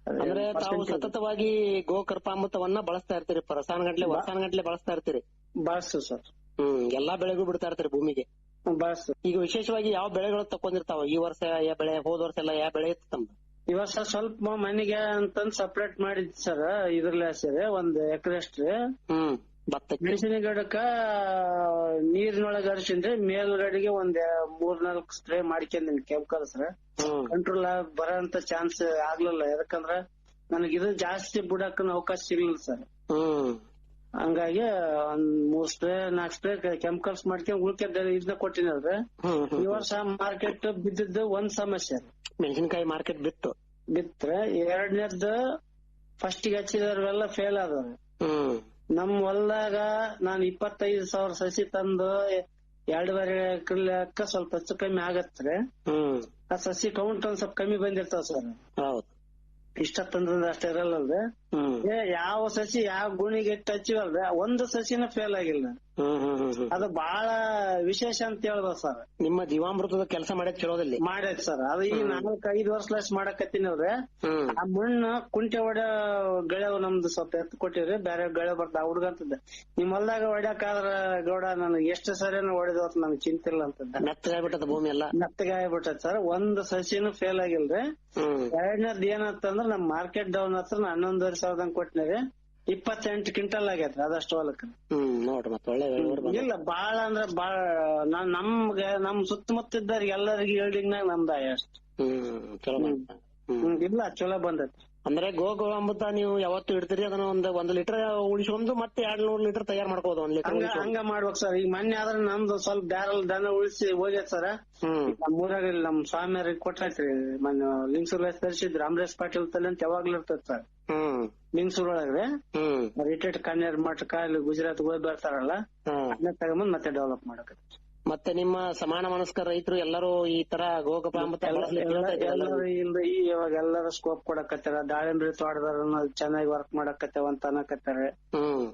ಅಂದ್ರೆ ತಾವು ಸತತವಾಗಿ ಗೋಕರ್ಪಾಮೃತವನ್ನ ಬಳಸ್ತಾ ಇರ್ತೀರಿ ರಸಾಯನಗಟ್ಲೆ ವರ್ಷಾನಗಟ್ಲೆ ಬಳಸ್ತಾ ಇರ್ತೀರಿ? ಬಳಸ್ತು ಸರ್. ಹ್ಮ್ ಎಲ್ಲಾ ಬೆಳೆಗೂ ಬಿಡ್ತಾ ಇರ್ತೀರಿ ಭೂಮಿಗೆ. ಬಳಸ್ತು. ಈಗ ವಿಶೇಷವಾಗಿ ಯಾವ ಬೆಳೆಗಳು ತಕೊಂಡಿರ್ತಾವ ಈ ವರ್ಷ ಯಾವ ಬೆಳೆ ಹೋದ ವರ್ಷ ಎಲ್ಲ ಯಾವ ಬೆಳೆ ಇತ್ತು ತಮ್ಮ ಈ ವರ್ಷ ಸ್ವಲ್ಪ ಮನೆಗೆ ಅಂತಂದ್ ಸಪ್ರೇಟ್ ಮಾಡಿದ್ ಸರ್ ಇದ್ರಲ್ಲಿ ಸರ್ ಒಂದ್ ಎಕರೆ ಅಷ್ಟ್ರಿ ಹ್ಮ್. ಭತ್ತ ಮೆಣಸಿನ ಗಿಡಕ್ಕ ನೀರಿನೊಳಗ ಅರ್ಸಿನ್ರಿ ಮೇಲ್ಗಡೆಗೆ ಒಂದ್ ಮೂರ್ ನಾಲ್ಕ್ ಸ್ಪ್ರೇ ಮಾಡ್ಕೊಂದಿನಿ ಕೆಮಿಕಲ್ ಸರ್ ಕಂಟ್ರೋಲ್ ಬರೋಂತ ಚಾನ್ಸ್ ಆಗ್ಲಿಲ್ಲ. ಯಾಕಂದ್ರ ನನಗೆ ಇದು ಜಾಸ್ತಿ ಬಿಡಕ್ ಅವಕಾಶ ಸಿಗ್ಲಿಲ್ಲ ಸರ್ ಹ್ಮ್. ಹಂಗಾಗಿ ಒಂದ್ ಮೂರ್ ಸ್ಪ್ರೇ ನಾಲ್ಕು ಸ್ಪ್ರೇ ಕೆಮಿಕಲ್ಸ್ ಮಾಡ್ಕೊಂಡ್ ಉಳ್ಕೆದ ಇದನ್ನ ಕೊಟ್ಟಿನಲ್ರಿ ಈ ವರ್ಷ ಮಾರ್ಕೆಟ್ ಬಿದ್ದಿದ್ದು ಒಂದ್ ಸಮಸ್ಯೆ ಮೆಣಸಿನಕಾಯಿ ಮಾರ್ಕೆಟ್ ಬಿತ್ತು. ಬಿತ್ರೆ ಎರಡನೇದ್ದು ಫಸ್ಟ್ಗೆ ಹಚ್ಚಿದವ್ರೆಲ್ಲ ಫೇಲ್ ಆದವ್ರಿ ನಮ್ ಹೊಲ್ದಾಗ ನಾನ್ ಇಪ್ಪತ್ತೈದು ಸಾವಿರ ಸಸಿ ತಂದು ಎರಡೂವರೆ ಎಕರೆ ಸ್ವಲ್ಪ ಹೆಚ್ಚು ಕಮ್ಮಿ ಆಗತ್ರಿ ಆ ಸಸಿ ಕೌಂಟ್ ಒಂದ್ ಸ್ವಲ್ಪ ಕಮ್ಮಿ ಬಂದಿರ್ತಾವ ಸರ್. ಹೌದು. ಇಷ್ಟ ತಂದ್ರೆ ಅಷ್ಟ ಇರಲ್ಲಲ್ರಿ ಯಾವ ಸಸಿ ಯಾವ ಗುಣಿಗೆ ಇಟ್ಟು ಹಚ್ಚಿವಲ್ರಿ ಒಂದು ಸಸಿನ ಫೇಲ್ ಆಗಿಲ್ಲ. ಅದು ಬಹಳ ವಿಶೇಷ ಅಂತ ಹೇಳ್ಬೋದು ಸರ್. ನಿಮ್ಮ ಜೀವಾಮೃತದ ಕೆಲಸ ಮಾಡಕ್ ಚಲೋದಲ್ಲಿ ಮಾಡೈತ್ ಸರ್. ಅದು ಈ ನಾಲ್ಕ ಐದು ವರ್ಷ ಮಾಡಕತ್ತೀನಿ ಅವ್ರೆ. ಆ ಮಣ್ಣು ಕುಂಟೆ ಹೊಡ ಗೆಳೆವ್ ನಮ್ದು ಸ್ವಲ್ಪ ಎತ್ತು ಕೊಟ್ಟಿವ್ರಿ. ಬೇರೆ ಗೆಳೆ ಬರ್ತಾವ ಹುಡುಗಂತದ್ದ ನಿಮ್ ಹೊಲ್ದಾಗ ಹೊಡ್ಯಾಕಾದ್ರ ಗೌಡ ನನಗೆ ಎಷ್ಟು ಸರಿನ ಹೊಡೆದವತ್ ನನ್ಗೆ ಚಿಂತಿಲ್ಲ ಅಂತದ್ದ. ಮೆತ್ತಗಾಗ್ಬಿಟ್ಟದ ಭೂಮಿ ಎಲ್ಲ? ಮೆತ್ತಗಾಗ್ಬಿಟ್ಟದ ಸರ್. ಒಂದ್ ಸಸಿನೂ ಫೇಲ್ ಆಗಿಲ್ರಿ. ಎರಡನೇದ್ ಏನಂತಂದ್ರ ನಮ್ ಮಾರ್ಕೆಟ್ ಡೌನ್ ಹತ್ರ ನಾ ಹನ್ನೊಂದುವರೆ ಸಾವಿರದ ಕೊಟ್ಟಿನಿ ಇಪ್ಪತ್ತೆಂಟು ಕ್ವಿಂಟಲ್ ಆಗೈತ್ರಿ ಅದಷ್ಟು ಹೊಲಕ್ ಹ್ಮ್ ನೋಡ್ರಿ ಮತ್ತೆ ಒಳ್ಳೆ ಇಳುವರಿ ಬಂದ ಇಲ್ಲ ಬಾಳ ಅಂದ್ರ ಬಾಳ ನಾನ್ ನಮ್ಗ ನಮ್ ಸುತ್ತಮುತ್ತ ಇದ್ದವ್ರಿಗೆ ಎಲ್ಲರಿಗೂ ಹೇಳ್ದಿಂಗ್ನಾಗ ನಮ್ದ ಅಷ್ಟ್. ಹ್ಮ್ ಚಲೋ ಬಂತ. ಹ್ಮ್. ಹ್ಮ್, ಇಲ್ಲ ಚಲೋ ಬಂದೈತಿ ಅಂದ್ರೆ ಗೋಗೋಳಾಮೃತ ನೀವು ಯಾವತ್ತು ಇಡ್ತೀರಿ? ಅದನ್ನ ಒಂದ್ ಒಂದ್ ಲೀಟರ್ ಉಳಿಸ್ಕೊಂಡು ಮತ್ತೆ ಎರಡ್ ನೂರ್ ಲೀಟರ್ ತಯಾರ್ ಮಾಡ್ಕೋದು ಒಂದ್ ಲೀಟರ್ ಹಂಗ ಮಾಡ್ಬೇಕು ಸರ್ ಈಗ ಮೊನ್ನೆ ಆದ್ರೆ ನಮ್ದು ಸ್ವಲ್ಪ ಬ್ಯಾರಲ್ ದನ ಉಳಿಸಿ ಹೋಗ್ಯದ ಸರ್ ನಮ್ ನಮ್ಮ ಊರಾಗ ಇಲ್ಲಿ ನಮ್ ಸ್ವಾಮಿಯವ್ರಿಗೆ ಕೊಟ್ಟಾಕ್ರಿ. ಮೊನ್ನೆ ಲಿಂಗ್ಸೂರ್ ತರಿಸಿದ್ರು ಅಮರೇಶ್ ಪಾಟೀಲ್ ತಲೆ ಅಂತ ಯಾವಾಗ್ಲೂ ಇರ್ತದೆ ಸರ್ ಲಿಂಗ್ಸೂರ್ ಒಳಗ್ರಿ. ರಿಟೈರ್ಡ್ ಕನ್ಯರ್ ಮಠ ಗುಜರಾತ್ ಹೋಗಿ ಬರ್ತಾರಲ್ಲ ಅದನ್ನ ತಗೊಂಬಂದ್ ಮತ್ತೆ ಡೆವಲಪ್ ಮಾಡಕ ಮತ್ತೆ ನಿಮ್ಮ ಸಮಾನ ಮನಸ್ಕ ರೈತರು ಎಲ್ಲರೂ ಈ ತರ ಗೋಗೋಪಾಮೃತ ಈ ಇವಾಗ ಎಲ್ಲರೂ ಸ್ಕೋಪ್ ಕೊಡಕತ್ತಾರ. ದಾಳಿಂಬ್ರಿ ತೋಟದಾರ ಚೆನ್ನಾಗಿ ವರ್ಕ್ ಮಾಡಕತ್ತೇವ ಅಂತ ಅನ್ನಕತ್ತಾರ. ಹ್ಮ್.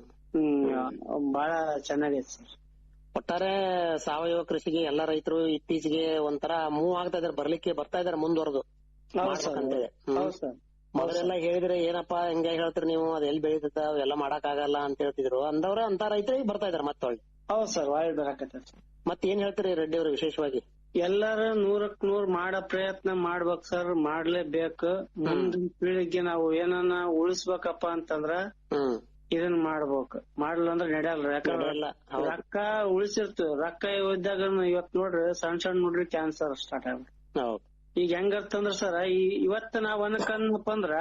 ಬಹಳ ಚೆನ್ನಾಗೈತಿ ಸರ್. ಒಟ್ಟಾರೆ ಸಾವಯವ ಕೃಷಿಗೆ ಎಲ್ಲ ರೈತರು ಇತ್ತೀಚೆಗೆ ಒಂಥರ ಮೂವ್ ಆಗ್ತಾ ಇದಾರೆ ಬರ್ಲಿಕ್ಕೆ ಬರ್ತಾ ಇದಾರೆ ಮುಂದುವರೆದು. ಮೊದಲೆಲ್ಲ ಹೇಳಿದ್ರೆ ಏನಪ್ಪಾ ಹೆಂಗ ಹೇಳ್ತೀರಿ ನೀವು ಅದ್ ಎಲ್ಲಿ ಬೆಳೀತದ ಅವೆಲ್ಲ ಮಾಡಕ್ ಆಗಲ್ಲ ಅಂತ ಹೇಳ್ತಿದ್ರು. ಅಂದವ್ರ ಅಂತ ರೈತರಿಗೆ ಬರ್ತಾ ಇದಾರೆ ಮತ್ತೆ ಹೌದ್ ಸರ್ ವಾಯು ಬರಾಕತ್ತ ಮತ್ ಏನ್ ಹೇಳ್ತೀರಿ ರೆಡ್ಡಿ ಅವರು ವಿಶೇಷವಾಗಿ? ಎಲ್ಲಾರ ನೂರಕ್ ನೂರ್ ಮಾಡೋ ಪ್ರಯತ್ನ ಮಾಡ್ಬೇಕ್ ಸರ್ ಮಾಡ್ಲೇಬೇಕು. ಮುಂದಿನ ಪೀಳಿಗೆ ನಾವು ಏನನ್ನ ಉಳಿಸ್ಬೇಕಪ್ಪ ಅಂತಂದ್ರ ಇದನ್ನ ಮಾಡ್ಬೇಕು. ಮಾಡ್ಲಿಲ್ಲ ಅಂದ್ರೆ ನಡೆಯಲ್ಲ ಯಾಕಂದ್ರೆ ರೊಕ್ಕ ಉಳಿಸಿರ್ತೀವಿ. ರೊಕ್ಕ ಇದ್ದಾಗ ಇವತ್ ನೋಡ್ರಿ ಸಣ್ಣ ಸಣ್ಣ ನೋಡ್ರಿ ಕ್ಯಾನ್ಸರ್ ಸ್ಟಾರ್ಟ್ ಆಗ ಈಗ ಹೆಂಗರ್ತಂದ್ರ ಸರ್ ಈ ಇವತ್ತ ನಾವ್ ಅನ್ಕಂದಪ್ಪ ಅಂದ್ರ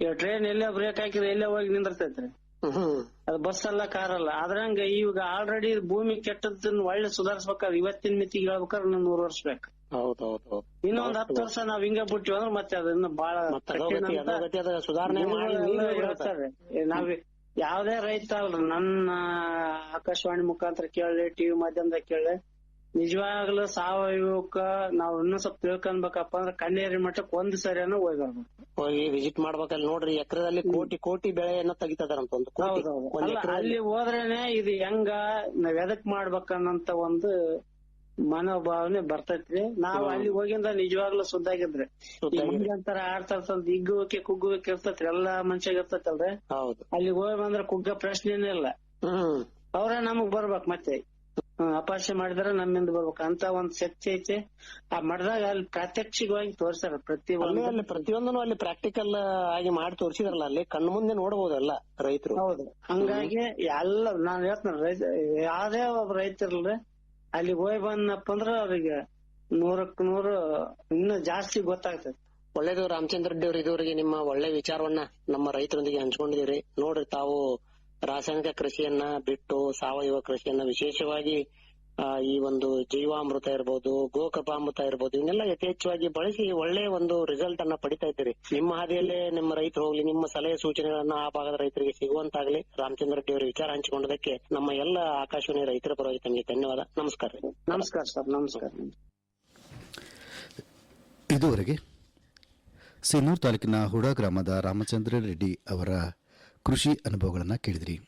ಈಗ ಟ್ರೈನ್ ಎಲ್ಲೇ ಬ್ರೇಕ್ ಹಾಕಿದ್ರೆ ಎಲ್ಲೇ ಹೋಗಿ ನಿಂದಿರ್ತೈತ್ರಿ. ಅದು ಬಸ್ ಅಲ್ಲ ಕಾರ್ ಅಲ್ಲ. ಅದ್ರಂಗ ಈಗ ಆಲ್ರೆಡಿ ಭೂಮಿ ಕೆಟ್ಟದನ್ನ ಒಳ್ಳೆ ಸುಧಾರಿಸ್ಬೇಕಾದ್ರೆ ಇವತ್ತಿನ ಮಿತಿಗೆ ಹೇಳ್ಬೇಕಾದ್ರೆ ನೂರ್ ವರ್ಷ ಬೇಕು. ಹೌದು ಹೌದು ಹೌದು ಇನ್ನೊಂದ್ ಹತ್ತು ವರ್ಷ ನಾವ್ ಹಿಂಗ ಬಿಟ್ಟಿವಿ ಅಂದ್ರೆ ಮತ್ತೆ ಅದನ್ನ ಬಹಳ ಸುಧಾರಣೆ. ನಾವ್ ಯಾವ್ದೇ ರೈತ ಅಲ್ರಿ ನನ್ನ ಆಕಾಶವಾಣಿ ಮುಖಾಂತರ ಕೇಳಿ ಟಿವಿ ಮಾಧ್ಯಮದಾಗ ಕೇಳಿ ನಿಜವಾಗ್ಲೂ ಸಾವಯವಕ್ಕ ನಾವ್ ಇನ್ನೂ ಸ್ವಲ್ಪ ತಿಳ್ಕೊನ್ಬೇಕಪ್ಪ ಅಂದ್ರೆ ಕಣ್ಣೇರಿ ಮಠಕ್ ಒಂದ್ ಸರಿನೂ ಹೋಗಿ ಬರ್ಬೇಕು ಹೋಗಿ ವಿಸಿಟ್ ಮಾಡ್ಬೇಕಲ್ಲಿ ನೋಡ್ರಿ ಎಕರೆದಲ್ಲಿ ಕೋಟಿ ಕೋಟಿ ಬೆಳೆಯನ್ನ ತೆಗಿತದಾರಂತ ಒಂದು ಕೋಟಿ ಹೌದೌದು ಒಂದ್ ಅಲ್ಲ ಹೋದ್ರೇನೆ ಇದು ಹೆಂಗ ನಾವ್ ಎದಕ್ ಮಾಡ್ಬೇಕನ್ನಂತ ಒಂದು ಮನೋಭಾವನೆ ಬರ್ತೈತ್ರಿ. ನಾವ್ ಅಲ್ಲಿ ಹೋಗಿಂದ ನಿಜವಾಗ್ಲೂ ಸುದ್ದಾಗಿದ್ರೆ ಈ ಸುತ್ತಾಗಿ ಮಂದಿ ಅಂತಾರ ಆಡ್ತಾ ಇರ್ತಂತ ಹಿಗ್ಗುವಿಕೆ ಕುಗ್ಗುವಿಕೆ ಇರ್ತೈತ್ರಿ ಎಲ್ಲಾ ಮನುಷ್ಯಾಗ ಇರ್ತೈತಲ್ರಿ. ಹೌದು. ಅಲ್ಲಿ ಹೋಗಿ ಬಂದ್ರ ಕುಗ್ಗ ಪ್ರಶ್ನೆನೇ ಇಲ್ಲ. ಹ್ಮ್. ಅವ್ರ ನಮಗ್ ಬರ್ಬೇಕ್ ಮತ್ತೆ. ಹ್ಮ್, ಮಾಡಿದ್ರ ನಮ್ಮಿಂದ ಬರ್ಬೇಕು. ಅಂತ ಒಂದ್ ಶಕ್ತಿ ಐತೆ. ಆ ಮಠದಾಗ ಅಲ್ಲಿ ಪ್ರಾತ್ಯಕ್ಷಿಕವಾಗಿ ತೋರ್ಸಾರ ಪ್ರತಿ ಅಲ್ಲಿ ಪ್ರತಿಯೊಂದನು ಅಲ್ಲಿ ಪ್ರಾಕ್ಟಿಕಲ್ ಆಗಿ ಮಾಡಿ ತೋರಿಸಿದ್ರಲ್ಲ ಅಲ್ಲಿ ಕಣ್ಣು ಮುಂದೆ ನೋಡಬಹುದು ಎಲ್ಲ ರೈತರು. ಹೌದು. ಹಂಗಾಗಿ ಎಲ್ಲ ನಾನ್ ಹೇಳ್ತೇನೆ ರೈತ ಯಾವ್ದೇ ಒಬ್ಬ ರೈತರಲ್ರಿ ಅಲ್ಲಿ ಹೋಗಿ ಬಂದಪ್ಪ ಅಂದ್ರ ಅವ್ರಿಗೆ ನೂರಕ್ ನೂರು ಇನ್ನು ಜಾಸ್ತಿ ಗೊತ್ತಾಗ್ತದೆ. ಒಳ್ಳೇದು ರಾಮಚಂದ್ರ ರೆಡ್ಡಿ ಅವ್ರ ಇದುವರೆಗೆ ನಿಮ್ಮ ಒಳ್ಳೆ ವಿಚಾರವನ್ನ ನಮ್ಮ ರೈತರೊಂದಿಗೆ ಹಂಚ್ಕೊಂಡಿದೀರಿ ನೋಡ್ರಿ ತಾವು ರಾಸಾಯನಿಕ ಕೃಷಿಯನ್ನ ಬಿಟ್ಟು ಸಾವಯವ ಕೃಷಿಯನ್ನ ವಿಶೇಷವಾಗಿ ಆ, ಈ ಒಂದು ಜೀವಾಮೃತ ಇರ್ಬೋದು ಗೋಕಪಾಮೃತ ಇರ್ಬೋದು ಇವನ್ನೆಲ್ಲ ಯಥೇಚ್ಛವಾಗಿ ಬಳಸಿ ಒಳ್ಳೆ ಒಂದು ರಿಸಲ್ಟ್ ಅನ್ನ ಪಡಿತಾ ಇದ್ದೀರಿ. ನಿಮ್ಮ ಹಾದಿಯಲ್ಲೇ ನಿಮ್ಮ ರೈತರು ಹೋಗ್ಲಿ ನಿಮ್ಮ ಸಲಹೆ ಸೂಚನೆಗಳನ್ನ ಆ ಭಾಗದ ರೈತರಿಗೆ ಸಿಗುವಂತಾಗ್ಲಿ ರಾಮಚಂದ್ರ ರೆಡ್ಡಿ ಅವರು ವಿಚಾರ ಹಂಚಿಕೊಂಡದಕ್ಕೆ ನಮ್ಮ ಎಲ್ಲ ಆಕಾಶವಾಣಿ ರೈತರ ಪರವಾಗಿ ತಮಗೆ ಧನ್ಯವಾದ. ನಮಸ್ಕಾರ ನಮಸ್ಕಾರ ಸರ್ ನಮಸ್ಕಾರ. ಇದುವರೆಗೆ ಸಿನ್ನೂರು ತಾಲೂಕಿನ ಹುಡ ಗ್ರಾಮದ ರಾಮಚಂದ್ರ ರೆಡ್ಡಿ ಅವರ ಕೃಷಿ ಅನುಭವಗಳನ್ನು ಕೇಳಿದ್ರಿ.